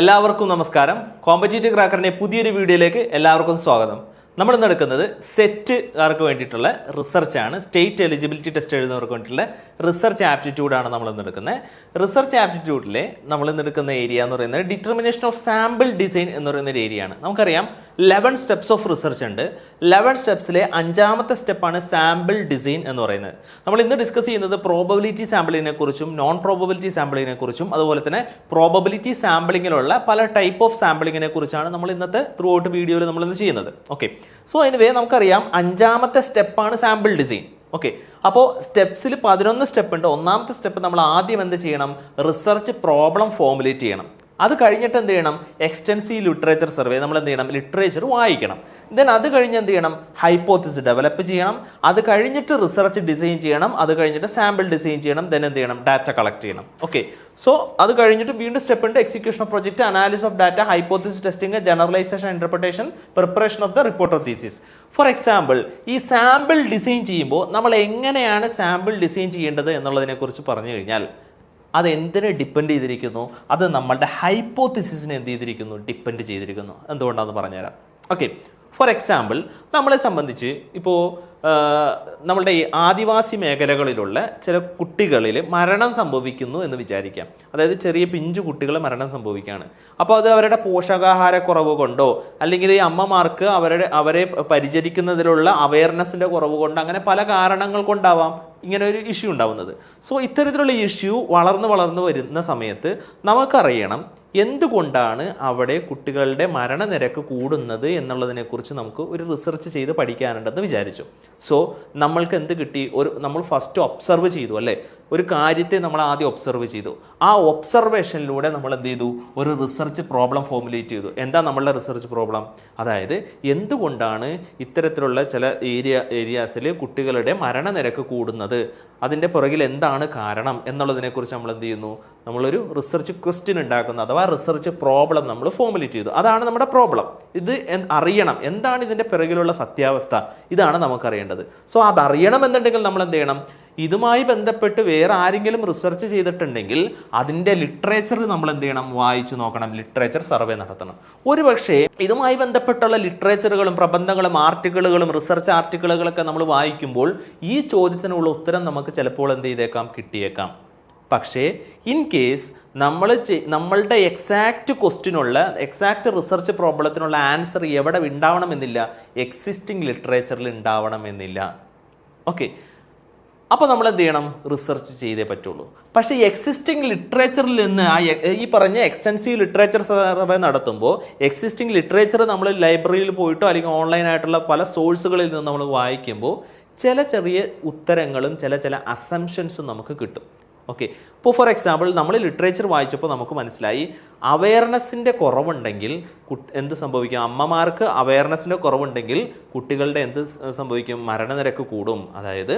എല്ലാവർക്കും നമസ്കാരം. കോമ്പറ്റേറ്റീവ് ക്രാക്കറിന്റെ പുതിയൊരു വീഡിയോയിലേക്ക് എല്ലാവർക്കും സ്വാഗതം. നമ്മൾ ഇന്ന് എടുക്കുന്നത് സെറ്റുകാർക്ക് വേണ്ടിയിട്ടുള്ള റിസർച്ചാണ് സ്റ്റേറ്റ് എലിജിബിലിറ്റി ടെസ്റ്റ് എഴുതുന്നവർക്ക് വേണ്ടിയിട്ടുള്ള റിസർച്ച് ആപ്റ്റിറ്റ്യൂഡാണ് നമ്മൾ ഇന്ന് എടുക്കുന്നത്. റിസർച്ച് ആപ്റ്റിറ്റ്യൂഡിലെ നമ്മൾ ഇന്ന് എടുക്കുന്ന ഏരിയ എന്ന് പറയുന്നത് ഡിറ്റർമിനേഷൻ ഓഫ് സാമ്പിൾ ഡിസൈൻ എന്ന് പറയുന്ന ഒരു ഏരിയയാണ് നമുക്കറിയാം ലെവൻ സ്റ്റെപ്സ് ഓഫ് റിസർച്ച് ഉണ്ട്. ലെവൻ സ്റ്റെപ്സിലെ അഞ്ചാമത്തെ സ്റ്റെപ്പാണ് സാമ്പിൾ ഡിസൈൻ എന്ന് പറയുന്നത്. നമ്മൾ ഇന്ന് ഡിസ്കസ് ചെയ്യുന്നത് പ്രോബബിലിറ്റി സാമ്പിളിനെ കുറിച്ചും നോൺ പ്രോബബിലിറ്റി സാമ്പിളിനെ കുറിച്ചും അതുപോലെ തന്നെ പ്രോബബിലിറ്റി സാമ്പിളിങ്ങിലുള്ള പല ടൈപ്പ് ഓഫ് സാമ്പിളിങ്ങിനെ കുറിച്ചാണ് നമ്മൾ ഇന്നത്തെ ത്രൂ ഔട്ട് വീഡിയോയിൽ നമ്മൾ ഇന്ന് ചെയ്യുന്നത്. ഓക്കെ സോ എനിവേ നമുക്കറിയാം അഞ്ചാമത്തെ സ്റ്റെപ്പാണ് സാമ്പിൾ ഡിസൈൻ ഓക്കെ അപ്പോൾ സ്റ്റെപ്സിൽ പതിനൊന്ന് സ്റ്റെപ്പ് ഉണ്ട്. ഒന്നാമത്തെ സ്റ്റെപ്പ് നമ്മൾ ആദ്യം എന്ത് ചെയ്യണം? റിസർച്ച് പ്രോബ്ലം ഫോമുലേറ്റ് ചെയ്യണം. അത് കഴിഞ്ഞിട്ട് എന്ത് ചെയ്യണം? എക്സ്റ്റൻസീവ് ലിറ്ററേച്ചർ സർവേ നമ്മൾ എന്ത് ചെയ്യണം? ലിറ്ററേച്ചർ വായിക്കണം. ദെൻ അത് കഴിഞ്ഞ് എന്ത് ചെയ്യണം? ഹൈപ്പോത്തിസ് ഡെവലപ്പ് ചെയ്യണം. അത് കഴിഞ്ഞിട്ട് റിസർച്ച് ഡിസൈൻ ചെയ്യണം. അത് കഴിഞ്ഞിട്ട് സാമ്പിൾ ഡിസൈൻ ചെയ്യണം. ദെൻ എന്ത് ചെയ്യണം? ഡാറ്റ കളക്ട് ചെയ്യണം. ഓക്കെ സോ അത് കഴിഞ്ഞിട്ട് വീണ്ടും സ്റ്റെപ്പ് ഉണ്ട്. Execution of project analysis of data hypothesis testing generalisation interpretation preparation of the report of thesis for example ഈ സാമ്പിൾ ഡിസൈൻ ചെയ്യുമ്പോൾ നമ്മൾ എങ്ങനെയാണ് സാമ്പിൾ ഡിസൈൻ ചെയ്യേണ്ടത് എന്നുള്ളതിനെ കുറിച്ച് പറഞ്ഞു കഴിഞ്ഞാൽ അത് എന്തിനെ ഡിപ്പെൻഡ് ചെയ്തിരിക്കുന്നു? അത് നമ്മളുടെ ഹൈപ്പോത്തിസിസിനെ എന്ത് ചെയ്തിരിക്കുന്നു? ഡിപ്പെൻഡ് ചെയ്തിരിക്കുന്നു. എന്തുകൊണ്ടാണെന്ന് പറഞ്ഞുതരാം. ഓക്കെ ഫോർ എക്സാമ്പിൾ നമ്മളെ സംബന്ധിച്ച് ഇപ്പോൾ നമ്മളുടെ ഈ ആദിവാസി മേഖലകളിലുള്ള ചില കുട്ടികളിൽ മരണം സംഭവിക്കുന്നു എന്ന് വിചാരിക്കാം. അതായത് ചെറിയ പിഞ്ചു കുട്ടികൾ മരണം സംഭവിക്കുകയാണ്. അപ്പോൾ അത് അവരുടെ പോഷകാഹാരക്കുറവ് കൊണ്ടോ അല്ലെങ്കിൽ ഈ അമ്മമാർക്ക് അവരുടെ അവരെ പരിചരിക്കുന്നതിലുള്ള അവയർനെസ്സിന്റെ കുറവ് കൊണ്ടോ അങ്ങനെ പല കാരണങ്ങൾ കൊണ്ടാവാം. ഇങ്ങനെ ഒരു ഇഷ്യൂ ഉണ്ടാവുന്നത്. സോ ഇത്തരത്തിലുള്ള ഇഷ്യൂ വളർന്ന് വളർന്ന് വരുന്ന സമയത്ത് നമുക്കറിയണം എന്തുകൊണ്ടാണ് അവിടെ കുട്ടികളുടെ മരണനിരക്ക് കൂടുന്നത് എന്നുള്ളതിനെക്കുറിച്ച് നമുക്ക് ഒരു റിസർച്ച് ചെയ്ത് പഠിക്കാനുണ്ടെന്ന് വിചാരിച്ചു. സോ നമ്മൾക്ക് എന്ത് കിട്ടി? ഒരു നമ്മൾ ഫസ്റ്റ് ഒബ്സർവ് ചെയ്തു അല്ലേ? ഒരു കാര്യത്തെ നമ്മൾ ആദ്യം ഒബ്സർവ് ചെയ്തു. ആ ഒബ്സർവേഷനിലൂടെ നമ്മൾ എന്ത് ചെയ്തു? ഒരു റിസർച്ച് പ്രോബ്ലം ഫോമുലേറ്റ് ചെയ്തു. എന്താ നമ്മളുടെ റിസർച്ച് പ്രോബ്ലം അതായത് എന്തുകൊണ്ടാണ് ഇത്തരത്തിലുള്ള ചില ഏരിയ ഏരിയാസിൽ കുട്ടികളുടെ മരണനിരക്ക് കൂടുന്നത്? അതിന്റെ പുറകിൽ എന്താണ് കാരണം എന്നുള്ളതിനെക്കുറിച്ച് നമ്മൾ എന്ത് ചെയ്യുന്നു? നമ്മളൊരു റിസർച്ച് ക്വസ്റ്റ്യൻ ഉണ്ടാക്കുന്നു അഥവാ റിസർച്ച് പ്രോബ്ലം നമ്മൾ ഫോമുലേറ്റ് ചെയ്തു. അതാണ് നമ്മുടെ പ്രോബ്ലം ഇത് അറിയണം. എന്താണ് ഇതിന്റെ പിറകിലുള്ള സത്യാവസ്ഥ? ഇതാണ് നമുക്കറിയേണ്ടത്. സോ അതറിയണം എന്നുണ്ടെങ്കിൽ നമ്മൾ എന്ത് ചെയ്യണം? ഇതുമായി ബന്ധപ്പെട്ട് വേറെ ആരെങ്കിലും റിസർച്ച് ചെയ്തിട്ടുണ്ടെങ്കിൽ അതിന്റെ ലിറ്ററേച്ചർ നമ്മൾ എന്ത് ചെയ്യണം? വായിച്ചു നോക്കണം. ലിറ്ററേച്ചർ സർവേ നടത്തണം. ഒരു പക്ഷേ ഇതുമായി ബന്ധപ്പെട്ടുള്ള ലിറ്ററേച്ചറുകളും പ്രബന്ധങ്ങളും ആർട്ടിക്കിളുകളും റിസർച്ച് ആർട്ടിക്കിളുകളൊക്കെ നമ്മൾ വായിക്കുമ്പോൾ ഈ ചോദ്യത്തിനുള്ള ഉത്തരം നമുക്ക് ചിലപ്പോൾ എന്ത് ചെയ്തേക്കാം? കിട്ടിയേക്കാം. പക്ഷേ ഇൻ കേസ് നമ്മൾ നമ്മളുടെ എക്സാക്റ്റ് ക്വസ്റ്റിനുള്ള എക്സാക്റ്റ് റിസർച്ച് പ്രോബ്ലത്തിനുള്ള ആൻസർ എവിടെ ഉണ്ടാവണമെന്നില്ല എക്സിസ്റ്റിംഗ് ലിറ്ററേച്ചറിൽ ഉണ്ടാവണമെന്നില്ല. ഓക്കെ അപ്പോൾ നമ്മൾ എന്ത് ചെയ്യണം? റിസർച്ച് ചെയ്തേ പറ്റുള്ളൂ. പക്ഷേ എക്സിസ്റ്റിംഗ് ലിറ്ററേച്ചറിൽ നിന്ന് ആ ഈ പറഞ്ഞ എക്സ്റ്റൻസീവ് ലിറ്ററേച്ചർ സർവേ നടത്തുമ്പോൾ എക്സിസ്റ്റിംഗ് ലിറ്ററേച്ചർ നമ്മൾ ലൈബ്രറിയിൽ പോയിട്ടോ അല്ലെങ്കിൽ ഓൺലൈനായിട്ടുള്ള പല സോഴ്സുകളിൽ നിന്ന് നമ്മൾ വായിക്കുമ്പോൾ ചില ചെറിയ ഉത്തരങ്ങളും ചില ചില അസംഷൻസും നമുക്ക് കിട്ടും. ഓക്കെ ഇപ്പോൾ ഫോർ എക്സാമ്പിൾ നമ്മൾ ലിറ്ററേച്ചർ വായിച്ചപ്പോൾ നമുക്ക് മനസ്സിലായി അവയർനെസ്സിന്റെ കുറവുണ്ടെങ്കിൽ എന്ത് സംഭവിക്കും? അമ്മമാർക്ക് അവയർനെസ്സിന്റെ കുറവുണ്ടെങ്കിൽ കുട്ടികളുടെ എന്ത് സംഭവിക്കും? മരണനിരക്ക് കൂടും. അതായത്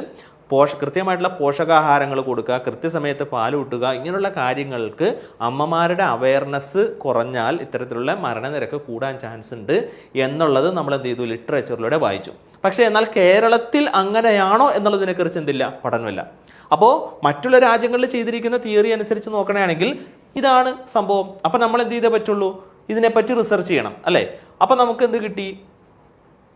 പോഷ കൃത്യമായിട്ടുള്ള പോഷകാഹാരങ്ങൾ കൊടുക്കുക കൃത്യസമയത്ത് പാൽ കൂട്ടുക ഇങ്ങനെയുള്ള കാര്യങ്ങൾക്ക് അമ്മമാരുടെ അവയർനെസ് കുറഞ്ഞാൽ ഇത്തരത്തിലുള്ള മരണനിരക്ക് കൂടാൻ ചാൻസ് ഉണ്ട് എന്നുള്ളത് നമ്മൾ എന്ത് ചെയ്തു? ലിറ്ററേച്ചറിലൂടെ വായിച്ചു. പക്ഷേ എന്നാൽ കേരളത്തിൽ അങ്ങനെയാണോ എന്നുള്ളതിനെക്കുറിച്ച് എന്തില്ല? പഠനമില്ല. അപ്പോൾ മറ്റുള്ള രാജ്യങ്ങളിൽ ചെയ്തിരിക്കുന്ന തിയറി അനുസരിച്ച് നോക്കണമെങ്കിൽ ഇതാണ് സംഭവം. അപ്പം നമ്മൾ എന്ത് ചെയ്തേ പറ്റുള്ളൂ? ഇതിനെപ്പറ്റി റിസർച്ച് ചെയ്യണം അല്ലേ? അപ്പം നമുക്ക് എന്ത് കിട്ടി?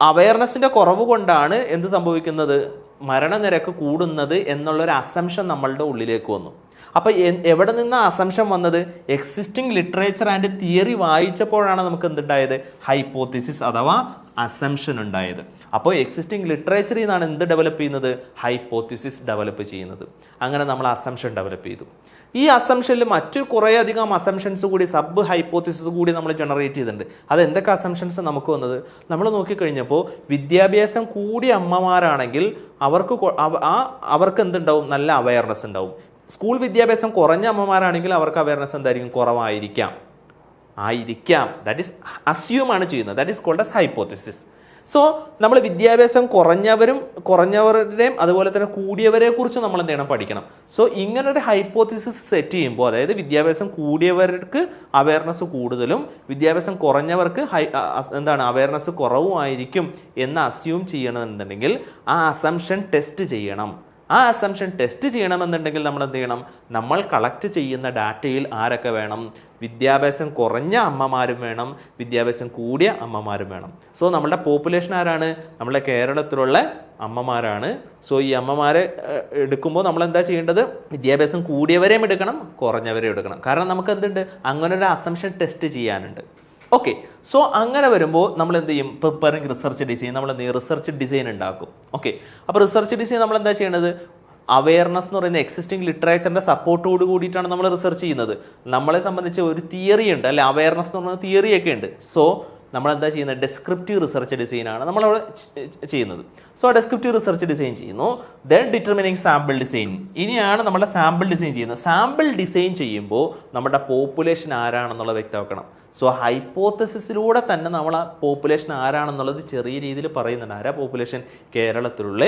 അവയർനെസ്സിന്റെ കുറവ് കൊണ്ടാണ് എന്ത് സംഭവിക്കുന്നത്? മരണനിരക്ക് കൂടുന്നത് എന്നുള്ളൊരു അസംഷൻ നമ്മളുടെ ഉള്ളിലേക്ക് വന്നു. അപ്പൊ എവിടെ നിന്ന് അസംഷൻ വന്നത്? എക്സിസ്റ്റിംഗ് ലിറ്ററേച്ചർ ആൻഡ് തിയറി വായിച്ചപ്പോഴാണ് നമുക്ക് എന്തുണ്ടായത്? ഹൈപ്പോത്തിസിസ് അഥവാ അസംഷൻ ഉണ്ടായത്. അപ്പോൾ എക്സിസ്റ്റിംഗ് ലിറ്ററേച്ചറിൽ നിന്നാണ് എന്ത് ഡെവലപ്പ് ചെയ്യുന്നത്? ഹൈപ്പോത്തിസിസ് ഡെവലപ്പ് ചെയ്യുന്നത്. അങ്ങനെ നമ്മൾ അസംഷൻ ഡെവലപ്പ് ചെയ്തു. ഈ അസംഷനിൽ മറ്റു കുറേ അധികം അസംഷൻസ് കൂടി സബ് ഹൈപ്പോത്തിസിസ് കൂടി നമ്മൾ ജനറേറ്റ് ചെയ്തിട്ടുണ്ട്. അത് എന്തൊക്കെ അസംഷൻസ് നമുക്ക് വന്നത്? നമ്മൾ നോക്കിക്കഴിഞ്ഞപ്പോൾ വിദ്യാഭ്യാസം കൂടിയ അമ്മമാരാണെങ്കിൽ അവർക്ക് ആ അവർക്ക് എന്തുണ്ടാവും? നല്ല അവയർനെസ് ഉണ്ടാവും. സ്കൂൾ വിദ്യാഭ്യാസം കുറഞ്ഞ അമ്മമാരാണെങ്കിൽ അവർക്ക് അവയർനെസ് എന്തായിരിക്കും? കുറവായിരിക്കാം. ആയിരിക്കാം. ദാറ്റ് ഈസ് അസ്യൂമാണ് ചെയ്യുന്നത്. That is called as hypothesis so നമ്മൾ വിദ്യാഭ്യാസം കുറഞ്ഞവരും കുറഞ്ഞവരുടെയും അതുപോലെ തന്നെ കൂടിയവരെ കുറിച്ച് നമ്മൾ എന്ത് ചെയ്യണം? പഠിക്കണം. സോ ഇങ്ങനെ ഒരു ഹൈപ്പോത്തിസിസ് സെറ്റ് ചെയ്യുമ്പോൾ അതായത് വിദ്യാഭ്യാസം കൂടിയവർക്ക് അവയർനെസ് കൂടുതലും വിദ്യാഭ്യാസം കുറഞ്ഞവർക്ക് ഹൈ എന്താണ് അവയർനെസ് കുറവുമായിരിക്കും എന്ന് അസ്യൂം ചെയ്യണമെന്നുണ്ടെങ്കിൽ ആ അസംഷൻ ടെസ്റ്റ് ചെയ്യണം. ആ അസംഷൻ ടെസ്റ്റ് ചെയ്യണമെന്നുണ്ടെങ്കിൽ നമ്മൾ എന്ത് ചെയ്യണം? നമ്മൾ കളക്ട് ചെയ്യുന്ന ഡാറ്റയിൽ ആരൊക്കെ വേണം? വിദ്യാഭ്യാസം കുറഞ്ഞ അമ്മമാരും വേണം. വിദ്യാഭ്യാസം കൂടിയ അമ്മമാരും വേണം. സോ നമ്മുടെ പോപ്പുലേഷൻ ആരാണ്? നമ്മുടെ കേരളത്തിലുള്ള അമ്മമാരാണ്. സോ ഈ അമ്മമാരെ എടുക്കുമ്പോൾ നമ്മൾ എന്താ ചെയ്യേണ്ടത്? വിദ്യാഭ്യാസം കൂടിയവരെയും എടുക്കണം കുറഞ്ഞവരെയും എടുക്കണം. കാരണം നമുക്ക് എന്തുണ്ട്? അങ്ങനെ ഒരു അസംഷൻ ടെസ്റ്റ് ചെയ്യാനുണ്ട്. ഓക്കെ സോ അങ്ങനെ വരുമ്പോൾ നമ്മൾ എന്ത് ചെയ്യും പ്രിപ്പയറിംഗ് റിസർച്ച് ഡിസൈൻ നമ്മൾ എന്ത് ചെയ്യും റിസർച്ച് ഡിസൈൻ ഉണ്ടാക്കും. ഓക്കെ അപ്പോൾ റിസർച്ച് ഡിസൈൻ നമ്മൾ എന്താ ചെയ്യുന്നത് അവയർനെസ് എന്ന് പറയുന്ന എക്സിസ്റ്റിംഗ് ലിറ്ററേച്ചറിന്റെ സപ്പോർട്ടോട് കൂടിയിട്ടാണ് നമ്മൾ റിസർച്ച് ചെയ്യുന്നത്. നമ്മളെ സംബന്ധിച്ച് ഒരു തിയറി ഉണ്ട് അല്ലെ? അവയർനെസ് എന്ന് പറയുന്ന തിയറിയൊക്കെ ഉണ്ട്. സോ നമ്മൾ എന്താ ചെയ്യുന്നത്? ഡെസ്ക്രിപ്റ്റീവ് റിസർച്ച് ഡിസൈൻ ആണ് നമ്മളവിടെ ചെയ്യുന്നത്. സോ ഡെസ്ക്രിപ്റ്റീവ് റിസർച്ച് ഡിസൈൻ ചെയ്യുന്നു. ദെൻ ഡിറ്റർമിനിങ് സാമ്പിൾ ഡിസൈൻ ഇനിയാണ് നമ്മുടെ സാമ്പിൾ ഡിസൈൻ ചെയ്യുന്നത്. സാമ്പിൾ ഡിസൈൻ ചെയ്യുമ്പോൾ നമ്മുടെ പോപ്പുലേഷൻ ആരാണെന്നുള്ളത് വ്യക്തമാക്കണം. സോ ഹൈപ്പോത്തസിസിലൂടെ തന്നെ നമ്മൾ ആ പോപ്പുലേഷൻ ആരാണെന്നുള്ളത് ചെറിയ രീതിയിൽ പറയുന്നുണ്ട്. ആരാ പോപ്പുലേഷൻ കേരളത്തിലുള്ള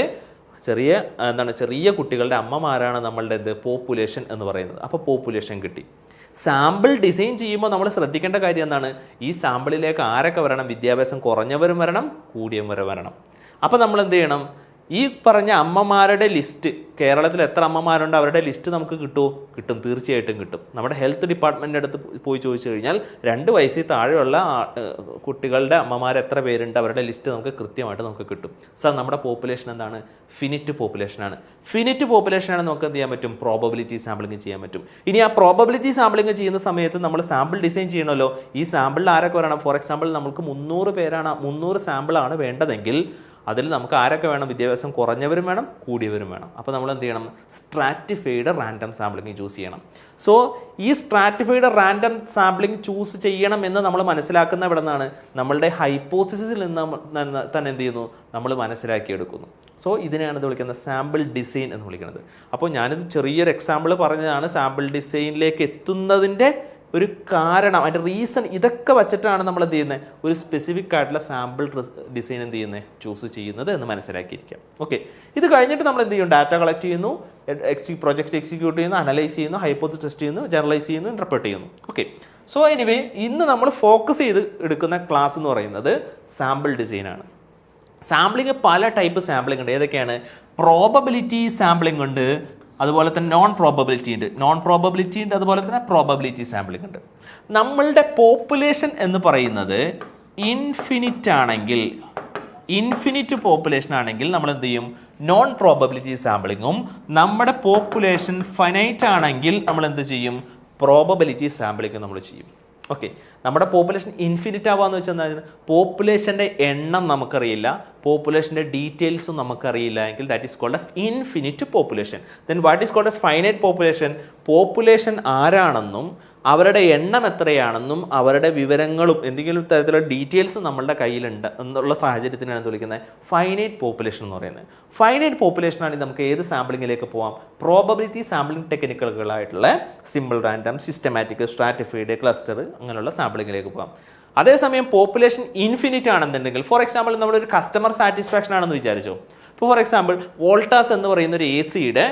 ചെറിയ എന്താണ് ചെറിയ കുട്ടികളുടെ അമ്മമാരാണ് നമ്മളുടെ എന്ത് പോപ്പുലേഷൻ എന്ന് പറയുന്നത്. അപ്പോൾ പോപ്പുലേഷൻ കിട്ടി. സാമ്പിൾ ഡിസൈൻ ചെയ്യുമ്പോൾ നമ്മൾ ശ്രദ്ധിക്കേണ്ട കാര്യം എന്താണ്? ഈ സാമ്പിളിലേക്ക് ആരൊക്കെ വരണം? വിദ്യാഭ്യാസം കുറഞ്ഞവരും വരണം കൂടിയവരും വരണം. അപ്പോൾ നമ്മൾ എന്ത് ചെയ്യണം? ഈ പറഞ്ഞ അമ്മമാരുടെ ലിസ്റ്റ് കേരളത്തിൽ എത്ര അമ്മമാരുണ്ട് അവരുടെ ലിസ്റ്റ് നമുക്ക് കിട്ടുമോ? കിട്ടും തീർച്ചയായിട്ടും കിട്ടും. നമ്മുടെ ഹെൽത്ത് ഡിപ്പാർട്ട്മെന്റിന്റെ അടുത്ത് പോയി ചോദിച്ചു കഴിഞ്ഞാൽ രണ്ട് വയസ്സിൽ താഴെയുള്ള കുട്ടികളുടെ അമ്മമാർ എത്ര പേരുണ്ട് അവരുടെ ലിസ്റ്റ് നമുക്ക് കൃത്യമായിട്ട് നമുക്ക് കിട്ടും. സാർ നമ്മുടെ പോപ്പുലേഷൻ എന്താണ്? ഫിനിറ്റ് പോപ്പുലേഷനാണ് ഫിനിറ്റ് പോപ്പുലേഷനാണ് നമുക്ക് എന്ത് ചെയ്യാൻ പറ്റും? പ്രോബബിലിറ്റി സാമ്പിളിങ് ചെയ്യാൻ പറ്റും. ഇനി ആ പ്രോബബിലിറ്റി സാമ്പിളിങ് ചെയ്യുന്ന സമയത്ത് നമ്മൾ സാമ്പിൾ ഡിസൈൻ ചെയ്യണമല്ലോ. ഈ സാമ്പിളിൽ ആരൊക്കെ വരണം? ഫോർ എക്സാമ്പിൾ നമുക്ക് മുന്നൂറ് പേരാണ് മുന്നൂറ് സാമ്പിളാണ് വേണ്ടതെങ്കിൽ അതിൽ നമുക്ക് ആരൊക്കെ വേണം? വിദ്യാഭ്യാസം കുറഞ്ഞവരും വേണം കൂടിയവരും വേണം. അപ്പോൾ നമ്മൾ എന്ത് ചെയ്യണം? സ്ട്രാറ്റിഫൈഡ് റാൻഡം സാമ്പിളിംഗ് ചൂസ് ചെയ്യണം. സോ ഈ സ്ട്രാറ്റിഫൈഡ് റാൻഡം സാമ്പിളിംഗ് ചൂസ് ചെയ്യണം എന്ന് നമ്മൾ മനസ്സിലാക്കുന്ന ഇവിടെ നിന്നാണ്? നമ്മളുടെ ഹൈപ്പോസിസിൽ നിന്ന് തന്നെ എന്ത് ചെയ്യുന്നു? നമ്മൾ മനസ്സിലാക്കിയെടുക്കുന്നു. സോ ഇതിനെയാണ് ഇത് വിളിക്കുന്നത് സാമ്പിൾ ഡിസൈൻ എന്ന് വിളിക്കുന്നത്. അപ്പോൾ ഞാനിത് ചെറിയൊരു എക്സാമ്പിൾ പറഞ്ഞതാണ്. സാമ്പിൾ ഡിസൈനിലേക്ക് എത്തുന്നതിന്റെ ഒരു കാരണം അതിന്റെ റീസൺ ഇതൊക്കെ വച്ചിട്ടാണ് നമ്മൾ എന്ത് ചെയ്യുന്നത്? ഒരു സ്പെസിഫിക് ആയിട്ടുള്ള സാമ്പിൾ ഡിസൈൻ എന്ത് ചെയ്യുന്നത്? ചൂസ് ചെയ്യുന്നത് എന്ന് മനസ്സിലാക്കിയിരിക്കാം ഓക്കെ ഇത് കഴിഞ്ഞിട്ട് നമ്മൾ എന്ത് ചെയ്യും? ഡാറ്റ കളക്ട് ചെയ്യുന്നു എക്സി പ്രോജക്റ്റ് എക്സിക്യൂട്ട് ചെയ്യുന്നു അനലൈസ് ചെയ്യുന്നു ഹൈപ്പോത്ത് ടെസ്റ്റ് ചെയ്യുന്നു ജനറലൈസ് ചെയ്യുന്നു ഇന്റർപ്രറ്റ് ചെയ്യുന്നു. ഓക്കെ സോ എനിവേ ഇന്ന് നമ്മൾ ഫോക്കസ് ചെയ്ത് എടുക്കുന്ന ക്ലാസ് എന്ന് പറയുന്നത് സാമ്പിൾ ഡിസൈൻ ആണ്. സാമ്പിളിങ് പല ടൈപ്പ് സാമ്പിളിംഗ് ഉണ്ട് ഏതൊക്കെയാണ്? പ്രോബബിലിറ്റി സാമ്പിളിംഗ് ഉണ്ട് അതുപോലെ തന്നെ നോൺ പ്രോബബിലിറ്റി ഉണ്ട്. നോൺ പ്രോബബിലിറ്റി ഉണ്ട് അതുപോലെ തന്നെ പ്രോബബിലിറ്റി സാമ്പിളിംഗ് ഉണ്ട്. നമ്മളുടെ പോപ്പുലേഷൻ എന്ന് പറയുന്നത് ഇൻഫിനിറ്റ് ആണെങ്കിൽ ഇൻഫിനിറ്റ് പോപ്പുലേഷൻ ആണെങ്കിൽ നമ്മൾ എന്ത് ചെയ്യും? നോൺ പ്രോബബിലിറ്റി സാമ്പിളിങ്ങും നമ്മുടെ പോപ്പുലേഷൻ ഫൈനൈറ്റ് ആണെങ്കിൽ നമ്മൾ എന്ത് ചെയ്യും? പ്രോബബിലിറ്റി സാമ്പിളിങ്ങും നമ്മൾ ചെയ്യും. ഓക്കെ നമ്മുടെ പോപ്പുലേഷൻ ഇൻഫിനിറ്റ് ആവാന്ന് വെച്ചാൽ പോപ്പുലേഷന്റെ എണ്ണം നമുക്കറിയില്ല. പോപ്പുലേഷന്റെ ഡീറ്റെയിൽസും നമുക്കറിയില്ല എങ്കിൽ that is called as infinite population then what is called as finite population population ആരാണെന്നും അവരുടെ എണ്ണം എത്രയാണെന്നും അവരുടെ വിവരങ്ങളും എന്തെങ്കിലും തരത്തിലുള്ള ഡീറ്റെയിൽസും നമ്മളുടെ കയ്യിലുണ്ട് എന്നുള്ള സാഹചര്യത്തിനാണ് എന്ത് വിളിക്കുന്നത്. ഫൈനൈറ്റ് പോപ്പുലേഷൻ എന്ന് പറയുന്നത്. ഫൈനൈറ്റ് പോപ്പുലേഷൻ ആണെങ്കിൽ നമുക്ക് ഏത് സാമ്പിളിങ്ങിലേക്ക് പോവാം? Probability sampling ടെക്നിക്കുകളായിട്ടുള്ള simple random systematic stratified cluster അങ്ങനെയുള്ള സാമ്പിളിങ്ങിലേക്ക് പോകാം അതേസമയം പോപ്പുലേഷൻ ഇൻഫിനിറ്റ് ആണെന്നുണ്ടെങ്കിൽ ഫോർ എക്സാമ്പിൾ നമ്മളൊരു കസ്റ്റമർ സാറ്റിസ്ഫാക്ഷൻ ആണെന്ന് വിചാരിച്ചു. ഇപ്പോൾ ഫോർ എക്സാമ്പിൾ വോൾട്ടാസ് എന്ന് പറയുന്ന ഒരു എ സിയുടെ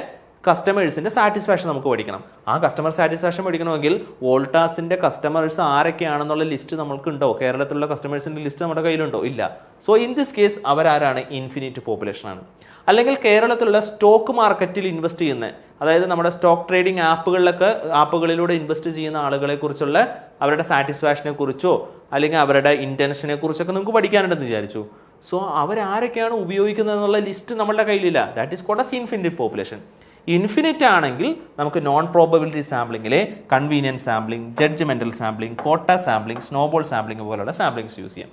കസ്റ്റമേഴ്സിന്റെ സാറ്റിസ്ഫാക്ഷൻ നമുക്ക് പഠിക്കണം ആ കസ്റ്റമർ സാറ്റിസ്ഫാക്ഷൻ പഠിക്കണമെങ്കിൽ വോൾട്ടാസിന്റെ കസ്റ്റമേഴ്സ് ആരൊക്കെയാണെന്നുള്ള ലിസ്റ്റ് നമുക്കുണ്ടോ കേരളത്തിലുള്ള കസ്റ്റമേഴ്സിന്റെ ലിസ്റ്റ് നമ്മുടെ കയ്യിലുണ്ടോ? ഇല്ല. സോ ഇൻ ദിസ് കേസ് അവരാരാണ്? ഇൻഫിനിറ്റ് പോപ്പുലേഷനാണ് അല്ലെങ്കിൽ കേരളത്തിലുള്ള സ്റ്റോക്ക് മാർക്കറ്റിൽ ഇൻവെസ്റ്റ് ചെയ്യുന്ന അതായത് നമ്മുടെ സ്റ്റോക്ക് ട്രേഡിംഗ് ആപ്പുകളിലൊക്കെ ആപ്പുകളിലൂടെ ഇൻവെസ്റ്റ് ചെയ്യുന്ന ആളുകളെ കുറിച്ചുള്ള അവരുടെ സാറ്റിസ്ഫാക്ഷനെ കുറിച്ചോ അല്ലെങ്കിൽ അവരുടെ ഇന്റൻഷനെ കുറിച്ചൊക്കെ നമുക്ക് പഠിക്കാനുണ്ടെന്ന് വിചാരിച്ചു. സോ അവരാരൊക്കെയാണ് ഉപയോഗിക്കുന്നത് എന്നുള്ള ലിസ്റ്റ് നമ്മളുടെ കയ്യിലില്ല. That is called as infinite population infinite ആണെങ്കിൽ നമുക്ക് non probability സാമ്പിളിങ്ങിലെ convenience sampling judgemental sampling quota sampling snowball sampling പോലുള്ള സാമ്പിളിങ്സ് യൂസ് ചെയ്യാം.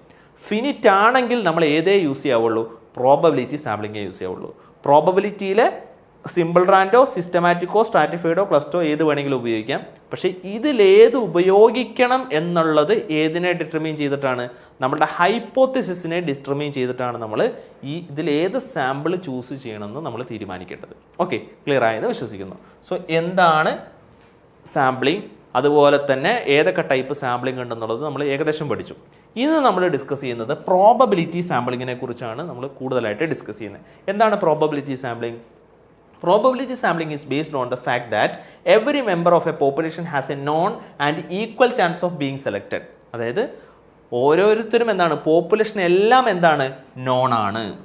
ഫിനിറ്റ് ആണെങ്കിൽ നമ്മൾ ഏതേ യൂസ് ചെയ്യാവുള്ളൂ? പ്രോബബിലിറ്റി സാമ്പിളിങ്ങേ യൂസ് ചെയ്യാവുള്ളൂ. പ്രോബബിലിറ്റിയിലെ സിമ്പിൾ റാൻഡോ സിസ്റ്റമാറ്റിക്കോ സ്ട്രാറ്റിഫൈഡോ ക്ലസ്റ്റോ ഏത് വേണമെങ്കിലും ഉപയോഗിക്കാം. പക്ഷേ ഇതിലേത് ഉപയോഗിക്കണം എന്നുള്ളത് ഏതിനെ ഡിറ്റർമൈൻ ചെയ്തിട്ടാണ്? നമ്മുടെ ഹൈപ്പോത്തിസിസിനെ ഡിറ്റർമൈൻ ചെയ്തിട്ടാണ് നമ്മൾ ഈ ഇതിലേത് സാമ്പിൾ ചൂസ് ചെയ്യണമെന്ന് നമ്മൾ തീരുമാനിക്കേണ്ടത്. ഓക്കെ ക്ലിയർ ആയെന്ന് വിശ്വസിക്കുന്നു. സോ എന്താണ് സാമ്പിളിംഗ് അതുപോലെ തന്നെ ഏതൊക്കെ ടൈപ്പ് സാമ്പിളിംഗ് ഉണ്ടെന്നുള്ളത് നമ്മൾ ഏകദേശം പഠിച്ചു. ഇന്ന് നമ്മൾ ഡിസ്കസ് ചെയ്യുന്നത് പ്രോബബിലിറ്റി സാമ്പിളിങ്ങിനെ കുറിച്ചാണ് നമ്മൾ കൂടുതലായിട്ട് ഡിസ്കസ് ചെയ്യുന്നത്. എന്താണ് probability sampling Probability sampling is based on the fact that every member of a population has a known and equal chance of being selected. അതായത് ഓരോരുത്തരും എന്താണ്? പോപ്പുലേഷൻ എല്ലാം എന്താണ്? നോൺ ആണ്.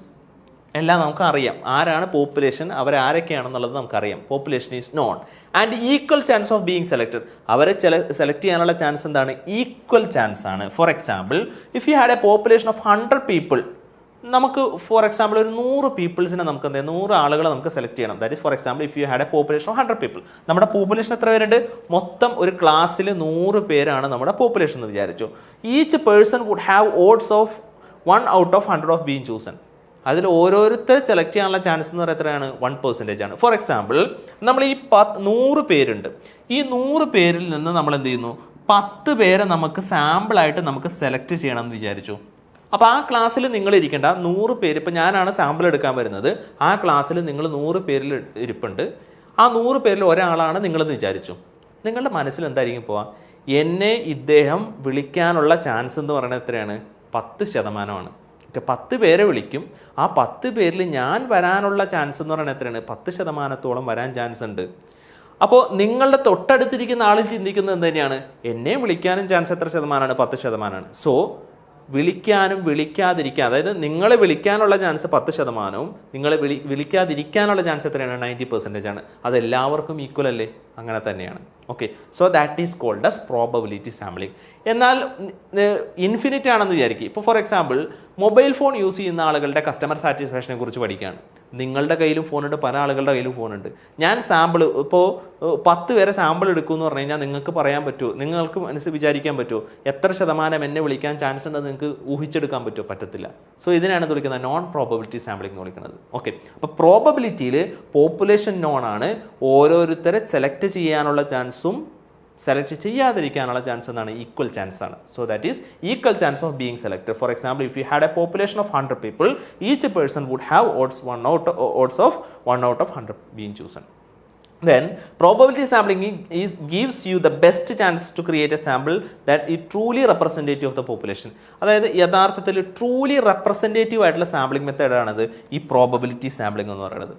എല്ലാം നമുക്ക് അറിയാം ആരാണ് പോപ്പുലേഷൻ അവരാരൊക്കെയാണെന്നുള്ളത് നമുക്കറിയാം. Population is known and equal chance of being selected അവരെ സെലക്ട് ചെയ്യാനുള്ള ചാൻസ് എന്താണ്? ഈക്വൽ ചാൻസ് ആണ്. For example if you had a population of hundred people നമുക്ക് ഫോർ എക്സാമ്പിൾ ഒരു നൂറ് പീപ്പിൾസിനെ നമുക്ക് എന്ത്? നൂറ് ആളുകളെ നമുക്ക് സെലക്ട് ചെയ്യണം. That is for example if you had a population of hundred people നമ്മുടെ പോപ്പുലേഷൻ എത്ര പേരുണ്ട്? മൊത്തം ഒരു ക്ലാസ്സിൽ നൂറ് പേരാണ് നമ്മുടെ പോപ്പുലേഷൻ എന്ന് വിചാരിച്ചു. Each person would have odds of one out of hundred of being chosen അതിൽ ഓരോരുത്തർ സെലക്ട് ചെയ്യാനുള്ള ചാൻസ് എന്ന് പറയുന്നത് എത്രയാണ്? വൺ പെർസെന്റേജ് ആണ്. ഫോർ എക്സാമ്പിൾ നമ്മൾ ഈ പത്ത് നൂറ് പേരുണ്ട്. ഈ നൂറ് പേരിൽ നിന്ന് നമ്മൾ എന്ത് ചെയ്യുന്നു? പത്ത് പേരെ നമുക്ക് സാമ്പിളായിട്ട് നമുക്ക് സെലക്ട് ചെയ്യണം എന്ന് വിചാരിച്ചു. അപ്പോൾ ആ ക്ലാസ്സിൽ നിങ്ങൾ ഇരിക്കേണ്ട നൂറ് പേര് ഇപ്പം ഞാനാണ് സാമ്പിൾ എടുക്കാൻ വരുന്നത്. ആ ക്ലാസ്സിൽ നിങ്ങൾ നൂറ് പേരിൽ ഇരിപ്പുണ്ട്. ആ നൂറ് പേരിൽ ഒരാളാണ് നിങ്ങളെന്ന് വിചാരിച്ചു. നിങ്ങളുടെ മനസ്സിൽ എന്തായിരിക്കും പോവാ? എന്നെ ഇദ്ദേഹം വിളിക്കാനുള്ള ചാൻസ് എന്ന് പറയുന്നത് എത്രയാണ്? പത്ത് ശതമാനമാണ്. പത്ത് പേരെ വിളിക്കും. ആ പത്ത് പേരിൽ ഞാൻ വരാനുള്ള ചാൻസ് എന്ന് പറയുന്നത് എത്രയാണ്? പത്ത് ശതമാനത്തോളം വരാൻ ചാൻസ് ഉണ്ട്. അപ്പോൾ നിങ്ങളുടെ തൊട്ടടുത്തിരിക്കുന്ന ആൾ ചിന്തിക്കുന്നത് എന്ത് തന്നെയാണ്? എന്നെ വിളിക്കാനും ചാൻസ് എത്ര ശതമാനമാണ്? പത്ത് ശതമാനമാണ്. സോ വിളിക്കാനും വിളിക്കാതിരിക്കാൻ അതായത് നിങ്ങളെ വിളിക്കാനുള്ള ചാൻസ് പത്ത് ശതമാനവും നിങ്ങളെ വിളി വിളിക്കാതിരിക്കാനുള്ള ചാൻസ് എത്രയാണ്? നയന്റി പെർസെന്റേജ് ആണ്. അത് എല്ലാവർക്കും ഈക്വൽ അല്ലേ? അങ്ങനെ തന്നെയാണ്. Okay so that is called as probability sampling എന്നാൽ ഇൻഫിനിറ്റ് ആണെന്ന് വിചാരിക്കും. ഇപ്പോൾ for example mobile phone use ചെയ്യുന്ന ആളുകളുടെ കസ്റ്റമർ സാറ്റിസ്ഫാക്ഷനെ കുറിച്ച് പഠിക്കുകയാണ് നിങ്ങളുടെ കയ്യിലും ഫോണുണ്ട് പല ആളുകളുടെ കയ്യിലും ഫോണുണ്ട് ഞാൻ സാമ്പിൾ ഇപ്പോൾ പത്ത് പേരെ സാമ്പിൾ എടുക്കും എന്ന് പറഞ്ഞു കഴിഞ്ഞാൽ നിങ്ങൾക്ക് പറയാൻ പറ്റുമോ? നിങ്ങൾക്ക് മനസ്സിൽ വിചാരിക്കാൻ പറ്റുമോ? എത്ര ശതമാനം എന്നെ വിളിക്കാൻ ചാൻസ് ഉണ്ടെന്ന് നിങ്ങൾക്ക് ഊഹിച്ചെടുക്കാൻ പറ്റുമോ? പറ്റത്തില്ല. സോ ഇതിനാണ് ഇത് വിളിക്കുന്നത് നോൺ പ്രോബബിലിറ്റി സാമ്പിളിംഗ് എന്ന് വിളിക്കുന്നത്. ഓക്കെ അപ്പോൾ പ്രോബബിലിറ്റിയിൽ പോപ്പുലേഷൻ നോൺ ആണ്. ഓരോരുത്തരെ സെലക്ട് ചെയ്യാനുള്ള ചാൻസും സെലക്ട് ചെയ്യാതിരിക്കാനുള്ള ചാൻസ് എന്നാണ് ഈക്വൽ ചാൻസ് ആണ്. So that is equal chance of being selected for example if you had a population of hundred people each person would have odds one out odds of one out of hundred being chosen then probability sampling is gives you the best chance to create a sample that is truly representative of the population. അതായത് യഥാർത്ഥത്തിൽ truly representative ആയിട്ടുള്ള sampling മെത്തേഡാണത് ഈ probability sampling എന്ന് പറയുന്നത്.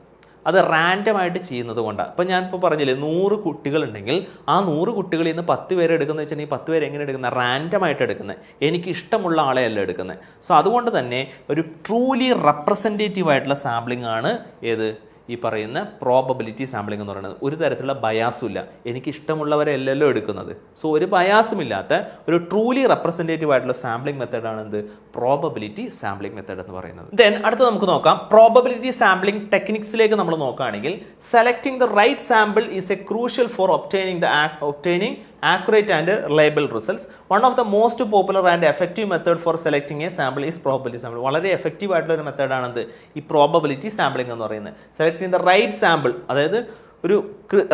അത് random ആയിട്ട് ചെയ്യുന്നത് കൊണ്ടാണ് അപ്പം ഞാൻ ഇപ്പോൾ പറഞ്ഞില്ലേ നൂറ് കുട്ടികളുണ്ടെങ്കിൽ ആ നൂറ് കുട്ടികളിൽ നിന്ന് പത്ത് പേരെ എടുക്കുന്നത് വെച്ചിട്ടുണ്ടെങ്കിൽ പത്ത് പേര് എങ്ങനെ എടുക്കുന്നത് റാൻഡം ആയിട്ട് എടുക്കുന്നത് എനിക്ക് ഇഷ്ടമുള്ള ആളെയല്ല എടുക്കുന്നത് സോ അതുകൊണ്ട് തന്നെ ഒരു ട്രൂലി റെപ്രസെന്റേറ്റീവ് ആയിട്ടുള്ള സാമ്പിളിംഗ് ആണ് ഏത്? ഈ പറയുന്ന പ്രോബബിലിറ്റി സാമ്പിളിംഗ് എന്ന് പറയുന്നത്. ഒരു തരത്തിലുള്ള ബയാസും ഇല്ല. എനിക്ക് ഇഷ്ടമുള്ളവരെല്ലല്ലോ എടുക്കുന്നത്. സോ ഒരു ബയാസും ഇല്ലാത്ത ഒരു ട്രൂലി റെപ്രസെന്റേറ്റീവ് ആയിട്ടുള്ള സാമ്പിളിംഗ് മെത്തേഡാണ് എന്ത്? പ്രോബബിലിറ്റി സാമ്പിളിംഗ് മെത്തേഡ് എന്ന് പറയുന്നത്. ദെൻ അടുത്ത് നമുക്ക് നോക്കാം. പ്രോബബിലിറ്റി സാമ്പിളിംഗ് ടെക്നിക്സിലേക്ക് നമ്മൾ നോക്കുകയാണെങ്കിൽ selecting the right sample is a crucial for obtaining the obtaining accurate and reliable results. One of the most popular and effective method for selecting a sample is probability sample. വളരെ effective ആയിട്ടുള്ള ഒരു മെത്തേഡാണെന്ത് ഈ probability sampling എന്ന് പറയുന്നത്. Selecting the right sample അതായത് ഒരു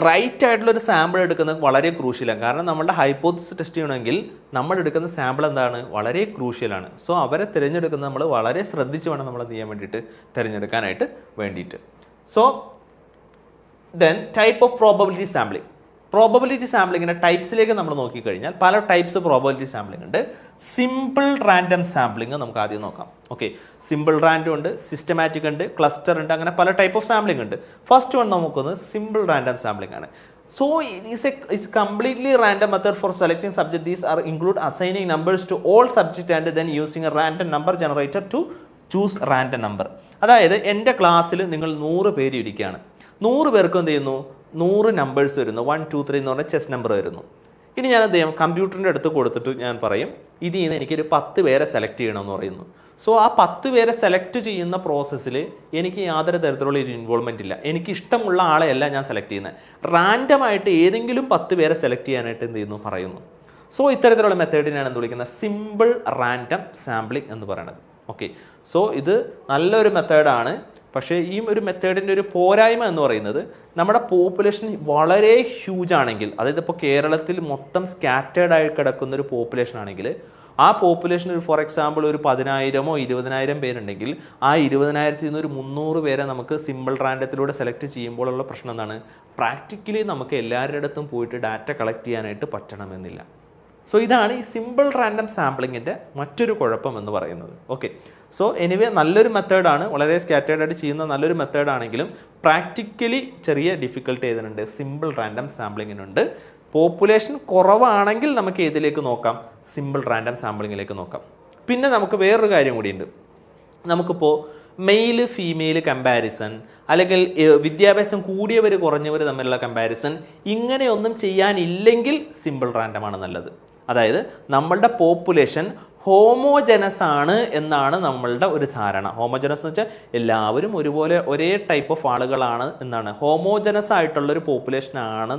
right ആയിട്ടുള്ള ഒരു സാമ്പിൾ എടുക്കുന്നത് വളരെ ക്രൂഷ്യലാണ് കാരണം നമ്മുടെ ഹൈപ്പോത്തിസ് ടെസ്റ്റ് ചെയ്യണമെങ്കിൽ നമ്മൾ എടുക്കുന്ന സാമ്പിൾ എന്താണ്? വളരെ ക്രൂഷ്യലാണ് സോ അവരെ തിരഞ്ഞെടുക്കുന്നത് നമ്മൾ വളരെ ശ്രദ്ധിച്ച് വേണം നമ്മൾ എന്ത് ചെയ്യാൻ വേണ്ടിയിട്ട് തിരഞ്ഞെടുക്കാനായിട്ട് വേണ്ടിയിട്ട്. So then type of probability sampling probability സാമ്പിളിങ്ങിന്റെ ടൈപ്സിലേക്ക് നമ്മൾ നോക്കിക്കഴിഞ്ഞാൽ പല ടൈപ്സ് പ്രോബബിലിറ്റി സാമ്പിളിംഗ് ഉണ്ട്. സിമ്പിൾ റാൻഡം സാമ്പിളിംഗ് നമുക്ക് ആദ്യം നോക്കാം. ഓക്കെ സിമ്പിൾ റാൻഡം ഉണ്ട് സിസ്റ്റമാറ്റിക് ഉണ്ട് ക്ലസ്റ്റർ ഉണ്ട് അങ്ങനെ പല ടൈപ്പ് ഓഫ് സാമ്പിളിംഗ് ഉണ്ട്. ഫസ്റ്റ് വൺ നമുക്കൊന്ന് സിമ്പിൾ റാൻഡം സാമ്പിളിംഗ് ആണ്. So is a is completely random method for selecting subject these are include assigning numbers to all subject and then using a random number generator to choose random number അതായത് എന്റെ ക്ലാസ്സിൽ നിങ്ങൾ നൂറ് പേര് ഇരിക്കുകയാണ്. നൂറ് പേർക്ക് എന്ത് ചെയ്യുന്നു? നൂറ് നമ്പേഴ്സ് വരുന്നു. വൺ ടു ത്രീ എന്ന് പറഞ്ഞ ചെസ് നമ്പർ വരുന്നു. ഇനി ഞാൻ അദ്ദേഹം കമ്പ്യൂട്ടറിന്റെ അടുത്ത് കൊടുത്തിട്ട് ഞാൻ പറയും ഇതിൽ നിന്ന് എനിക്കൊരു പത്ത് പേരെ സെലക്ട് ചെയ്യണമെന്ന് പറയുന്നു. സോ ആ പത്ത് പേരെ സെലക്ട് ചെയ്യുന്ന പ്രോസസ്സിൽ എനിക്ക് യാതൊരു തരത്തിലുള്ള ഒരു ഇൻവോൾവ്മെന്റ് ഇല്ല. എനിക്ക് ഇഷ്ടമുള്ള ആളെയല്ല ഞാൻ സെലക്ട് ചെയ്യുന്നത്. റാൻഡമായിട്ട് ഏതെങ്കിലും പത്ത് പേരെ സെലക്ട് ചെയ്യാനായിട്ട് എന്ത് ചെയ്യുന്നു? പറയുന്നു. സോ ഇത്തരത്തിലുള്ള മെത്തേഡിനാണ് എന്ത് വിളിക്കുന്നത് സിമ്പിൾ റാൻഡം സാമ്പിളിംഗ് എന്ന് പറയുന്നത് ഓക്കെ സോ ഇത് നല്ലൊരു മെത്തേഡാണ് പക്ഷേ ഈ ഒരു മെത്തേഡിന്റെ ഒരു പോരായ്മ എന്ന് പറയുന്നത് നമ്മുടെ പോപ്പുലേഷൻ വളരെ ഹ്യൂജ് ആണെങ്കിൽ അതായത് ഇപ്പോൾ കേരളത്തിൽ മൊത്തം സ്കാറ്റേഡ് ആയി കിടക്കുന്ന ഒരു പോപ്പുലേഷൻ ആണെങ്കിൽ ആ പോപ്പുലേഷൻ ഒരു ഫോർ എക്സാമ്പിൾ ഒരു പതിനായിരമോ ഇരുപതിനായിരം പേരുണ്ടെങ്കിൽ ആ ഇരുപതിനായിരത്തിൽ നിന്ന് ഒരു മുന്നൂറ് പേരെ നമുക്ക് സിമ്പിൾ റാൻഡത്തിലൂടെ സെലക്ട് ചെയ്യുമ്പോഴുള്ള പ്രശ്നം എന്താണ്? പ്രാക്ടിക്കലി നമുക്ക് എല്ലാവരുടെ അടുത്തും പോയിട്ട് ഡാറ്റ കളക്ട് ചെയ്യാനായിട്ട് പറ്റണമെന്നില്ല. സോ ഇതാണ് ഈ സിമ്പിൾ റാൻഡം സാമ്പിളിങ്ങിന്റെ മറ്റൊരു കുഴപ്പം എന്ന് പറയുന്നത്. ഓക്കെ സോ എനിവേ നല്ലൊരു മെത്തേഡാണ് വളരെ സ്കാറ്റേർഡ് ആയിട്ട് ചെയ്യുന്ന നല്ലൊരു മെത്തേഡാണെങ്കിലും പ്രാക്ടിക്കലി ചെറിയ ഡിഫിക്കൽട്ടി ഏതിനുണ്ട്? സിമ്പിൾ റാൻഡം സാമ്പിളിങ്ങിനുണ്ട് പോപ്പുലേഷൻ കുറവാണെങ്കിൽ നമുക്ക് ഏതിലേക്ക് നോക്കാം? സിമ്പിൾ റാൻഡം സാമ്പിളിങ്ങിലേക്ക് നോക്കാം. പിന്നെ നമുക്ക് വേറൊരു കാര്യം കൂടിയുണ്ട്. നമുക്കിപ്പോൾ മെയിൽ ഫീമെയിൽ കമ്പാരിസൺ അല്ലെങ്കിൽ വിദ്യാഭ്യാസം കൂടിയവർ കുറഞ്ഞവർ തമ്മിലുള്ള കമ്പാരിസൺ ഇങ്ങനെയൊന്നും ചെയ്യാനില്ലെങ്കിൽ സിമ്പിൾ റാൻഡമാണ് നല്ലത്. അതായത് നമ്മളുടെ പോപ്പുലേഷൻ ഹോമോജനസ് ആണ് എന്നാണ് നമ്മളുടെ ഒരു ധാരണ. ഹോമോജനസ് എന്ന് വെച്ചാൽ എല്ലാവരും ഒരുപോലെ ഒരേ ടൈപ്പ് ഓഫ് ആളുകളാണ് എന്നാണ്. ഹോമോജനസ് ആയിട്ടുള്ള ഒരു പോപ്പുലേഷൻ ആണ്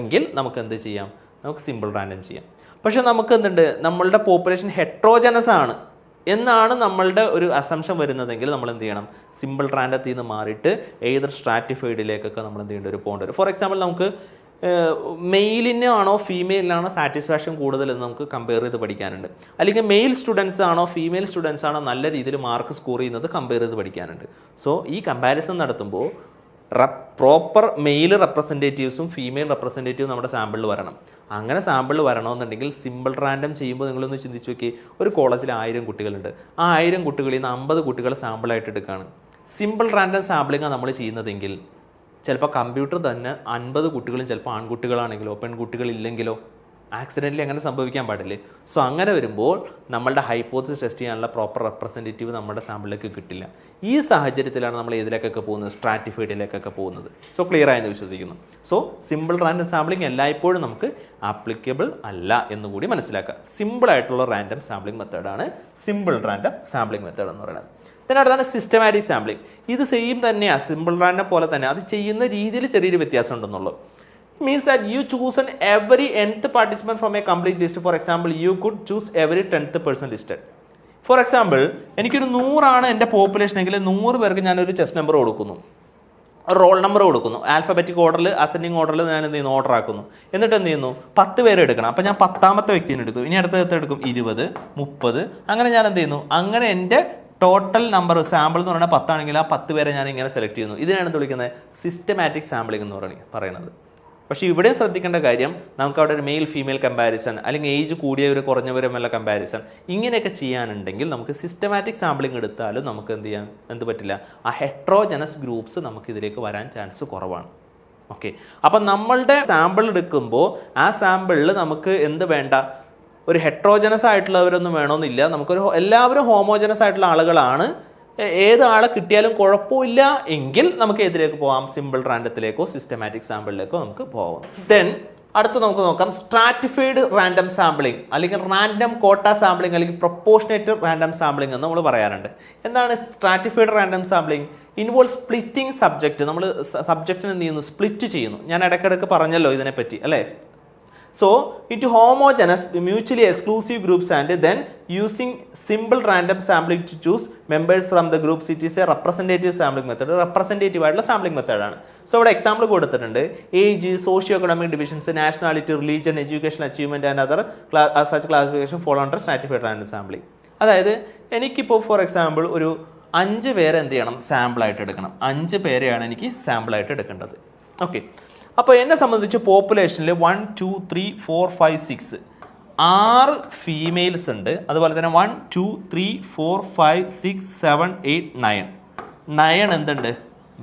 എങ്കിൽ നമുക്ക് എന്ത് ചെയ്യാം? നമുക്ക് സിമ്പിൾ റാൻഡം ചെയ്യാം. പക്ഷെ നമുക്ക് എന്തുണ്ട്? നമ്മളുടെ പോപ്പുലേഷൻ ഹെട്രോജനസ് ആണ് എന്നാണ് നമ്മളുടെ ഒരു അസംഷൻ വരുന്നതെങ്കിൽ നമ്മൾ എന്ത് ചെയ്യണം? സിമ്പിൾ റാൻഡത്തിൽ നിന്ന് മാറിയിട്ട് ഏതൊരു സ്ട്രാറ്റിഫൈഡിലേക്കൊക്കെ നമ്മൾ എന്ത് ചെയ്യേണ്ടി ഒരു പോകേണ്ടി വരും. ഫോർ എക്സാമ്പിൾ നമുക്ക് മെയിലിനാണോ ഫീമെയിലിനാണോ സാറ്റിസ്ഫാക്ഷൻ കൂടുതലെന്ന് നമുക്ക് കമ്പയർ ചെയ്ത് പഠിക്കാനുണ്ട്. അല്ലെങ്കിൽ മെയിൽ സ്റ്റുഡൻസ് ആണോ ഫീമെയിൽ സ്റ്റുഡൻസ് ആണോ നല്ല രീതിയിൽ മാർക്ക് സ്കോർ ചെയ്യുന്നത് കമ്പയർ ചെയ്ത് പഠിക്കാനുണ്ട്. സോ ഈ കമ്പാരിസൺ നടത്തുമ്പോൾ പ്രോപ്പർ മെയിൽ റെപ്രസെന്റേറ്റീവ്സും ഫീമെയിൽ റെപ്രസെന്റേറ്റീവും നമ്മുടെ സാമ്പിളിൽ വരണം. അങ്ങനെ സാമ്പിളിൽ വരണമെന്നുണ്ടെങ്കിൽ സിമ്പിൾ റാൻഡം ചെയ്യുമ്പോൾ നിങ്ങളൊന്ന് ചിന്തിച്ച് നോക്കി ഒരു കോളേജിൽ ആയിരം കുട്ടികളുണ്ട്. ആ ആയിരം കുട്ടികളിൽ നിന്ന് അമ്പത് കുട്ടികൾ സാമ്പിളായിട്ട് എടുക്കുകയാണ് സിമ്പിൾ റാൻഡം സാമ്പിളിങ്ങാണ് നമ്മൾ ചെയ്യുന്നതെങ്കിൽ ചിലപ്പോൾ കമ്പ്യൂട്ടർ തന്നെ അൻപത് കുട്ടികളും ചിലപ്പോൾ ആൺകുട്ടികളാണെങ്കിലോ പെൺകുട്ടികളില്ലെങ്കിലോ ആക്സിഡന്റലി അങ്ങനെ സംഭവിക്കാൻ പാടില്ലേ? സോ അങ്ങനെ വരുമ്പോൾ നമ്മളുടെ ഹൈപ്പോത്തിസ് ടെസ്റ്റ് ചെയ്യാനുള്ള പ്രോപ്പർ റെപ്രസെന്റേറ്റീവ് നമ്മുടെ സാമ്പിളിലേക്ക് കിട്ടില്ല. ഈ സാഹചര്യത്തിലാണ് നമ്മൾ ഏതിലേക്കൊക്കെ പോകുന്നത്? സ്ട്രാറ്റിഫൈഡിലേക്കൊക്കെ പോകുന്നത്. സോ ക്ലിയർ ആയെന്ന് വിശ്വസിക്കുന്നു. സോ സിമ്പിൾ റാൻഡം സാമ്പിളിംഗ് എല്ലായ്പ്പോഴും നമുക്ക് ആപ്ലിക്കബിൾ അല്ല എന്ന് കൂടി മനസ്സിലാക്കുക. സിമ്പിൾ ആയിട്ടുള്ള റാൻഡം സാമ്പിളിംഗ് മെത്തേഡാണ് സിമ്പിൾ റാൻഡം സാമ്പിളിംഗ് മെത്തേഡ് എന്ന് പറയുന്നത്. അതിനടുത്താണ് സിസ്റ്റമാറ്റിക് സാമ്പിളിംഗ് ഇത് സെയിം തന്നെയാണ് സിമ്പിൾ റാൻഡം പോലെ തന്നെ. അത് ചെയ്യുന്ന രീതിയിൽ ചെറിയൊരു വ്യത്യാസം ഉണ്ടെന്നുള്ളൂ means that you choose n every nth participant from a complete list for example you could choose every tenth person listed for example എനിക്കൊരു നൂറാണ് എന്റെ പോപ്പുലേഷൻ എങ്കിൽ നൂറ് പേർക്ക് ഞാനൊരു ചെസ് നമ്പർ കൊടുക്കുന്നു. റോൾ നമ്പർ കൊടുക്കുന്നു. ആൽഫബറ്റിക് ഓർഡറിൽ അസെൻഡിങ് ഓർഡറിൽ ഞാൻ എന്ത് ചെയ്യുന്നു ഓർഡർ ആക്കുന്നു. എന്നിട്ട് എന്ത് ചെയ്യുന്നു പത്ത് പേര് എടുക്കണം. അപ്പോൾ ഞാൻ പത്താമത്തെ വ്യക്തിനെ എടുത്തു. ഇനി അടുത്ത എടുക്കും? ഇരുപത് മുപ്പത്. അങ്ങനെ ഞാൻ എന്ത് ചെയ്യുന്നു അങ്ങനെ എന്റെ ടോട്ടൽ നമ്പർ സാമ്പിൾ എന്ന് പറയുന്നത് പത്താണെങ്കിൽ ആ പത്ത് പേരെ ഞാൻ ഇങ്ങനെ സെലക്ട് ചെയ്യുന്നു. ഇതിനാണ് വിളിക്കുന്നത്? സിസ്റ്റമാറ്റിക് സാമ്പിളിംഗ് എന്ന് പറയുന്നത്. പക്ഷേ ഇവിടെ ശ്രദ്ധിക്കേണ്ട കാര്യം നമുക്ക് അവിടെ ഒരു മെയിൽ ഫീമെയിൽ കമ്പാരിസൺ അല്ലെങ്കിൽ ഏജ് കൂടിയവർ കുറഞ്ഞവരുമല്ല കമ്പാരിസൺ ഇങ്ങനെയൊക്കെ ചെയ്യാനുണ്ടെങ്കിൽ നമുക്ക് സിസ്റ്റമാറ്റിക് സാമ്പിളിംഗ് എടുത്താലും നമുക്ക് എന്ത് ചെയ്യാൻ എന്ത് പറ്റില്ല. ആ ഹെട്രോജനസ് ഗ്രൂപ്പ്സ് നമുക്ക് ഇതിലേക്ക് വരാൻ ചാൻസ് കുറവാണ്. ഓക്കെ അപ്പം നമ്മളുടെ സാമ്പിൾ എടുക്കുമ്പോൾ ആ സാമ്പിളിൽ നമുക്ക് എന്ത് വേണ്ട? ഒരു ഹെട്രോജനസ് ആയിട്ടുള്ളവരൊന്നും വേണമെന്നില്ല നമുക്കൊരു എല്ലാവരും ഹോമോജനസ് ആയിട്ടുള്ള ആളുകളാണ്. ഏത് ആളെ കിട്ടിയാലും കുഴപ്പമില്ല. എങ്കിൽ നമുക്ക് ഏതിലേക്ക് പോകാം സിമ്പിൾ റാൻഡത്തിലേക്കോ സിസ്റ്റമാറ്റിക് സാമ്പിളിലേക്കോ നമുക്ക് പോകാം ദെൻ അടുത്ത് നമുക്ക് നോക്കാം. സ്ട്രാറ്റിഫൈഡ് റാൻഡം സാമ്പിളിംഗ് അല്ലെങ്കിൽ റാൻഡം കോട്ട സാമ്പിളിംഗ് അല്ലെങ്കിൽ പ്രൊപ്പോഷനേറ്റ് റാൻഡം സാമ്പിളിംഗ് എന്ന് നമ്മൾ പറയാറുണ്ട്. എന്താണ് stratified random sampling involve splitting subject നമ്മൾ സബ്ജക്റ്റിന് എന്ത് ചെയ്യുന്നു? സ്പ്ലിറ്റ് ചെയ്യുന്നു. ഞാൻ ഇടയ്ക്കിടയ്ക്ക് പറഞ്ഞല്ലോ ഇതിനെപ്പറ്റി അല്ലേ? So, it homogeneous mutually exclusive groups and then using simple random sampling to choose members from the groups it is a representative sampling method representative ആയിട്ടുള്ള സാമ്പിളിംഗ് മെത്തേഡാണ് സോ ഇവിടെ എക്സാമ്പിൾ കൊടുത്തിട്ടുണ്ട്. Age socio economic divisions nationality religion education achievement and other such classification follow under stratified and sampling അതായത് എനിക്കിപ്പോൾ four example ഒരു അഞ്ച് പേരെ എന്ത് ചെയ്യണം? സാമ്പിളായിട്ട് എടുക്കണം. അഞ്ച് പേരെയാണ് എനിക്ക് സാമ്പിളായിട്ട് എടുക്കേണ്ടത്. ഓക്കെ അപ്പോൾ എന്നെ സംബന്ധിച്ച് പോപ്പുലേഷനിൽ one two three four five six ആറ് ഫീമെയിൽസ് ഉണ്ട്. അതുപോലെ തന്നെ one two three four five six seven eight nine nine എന്തുണ്ട്?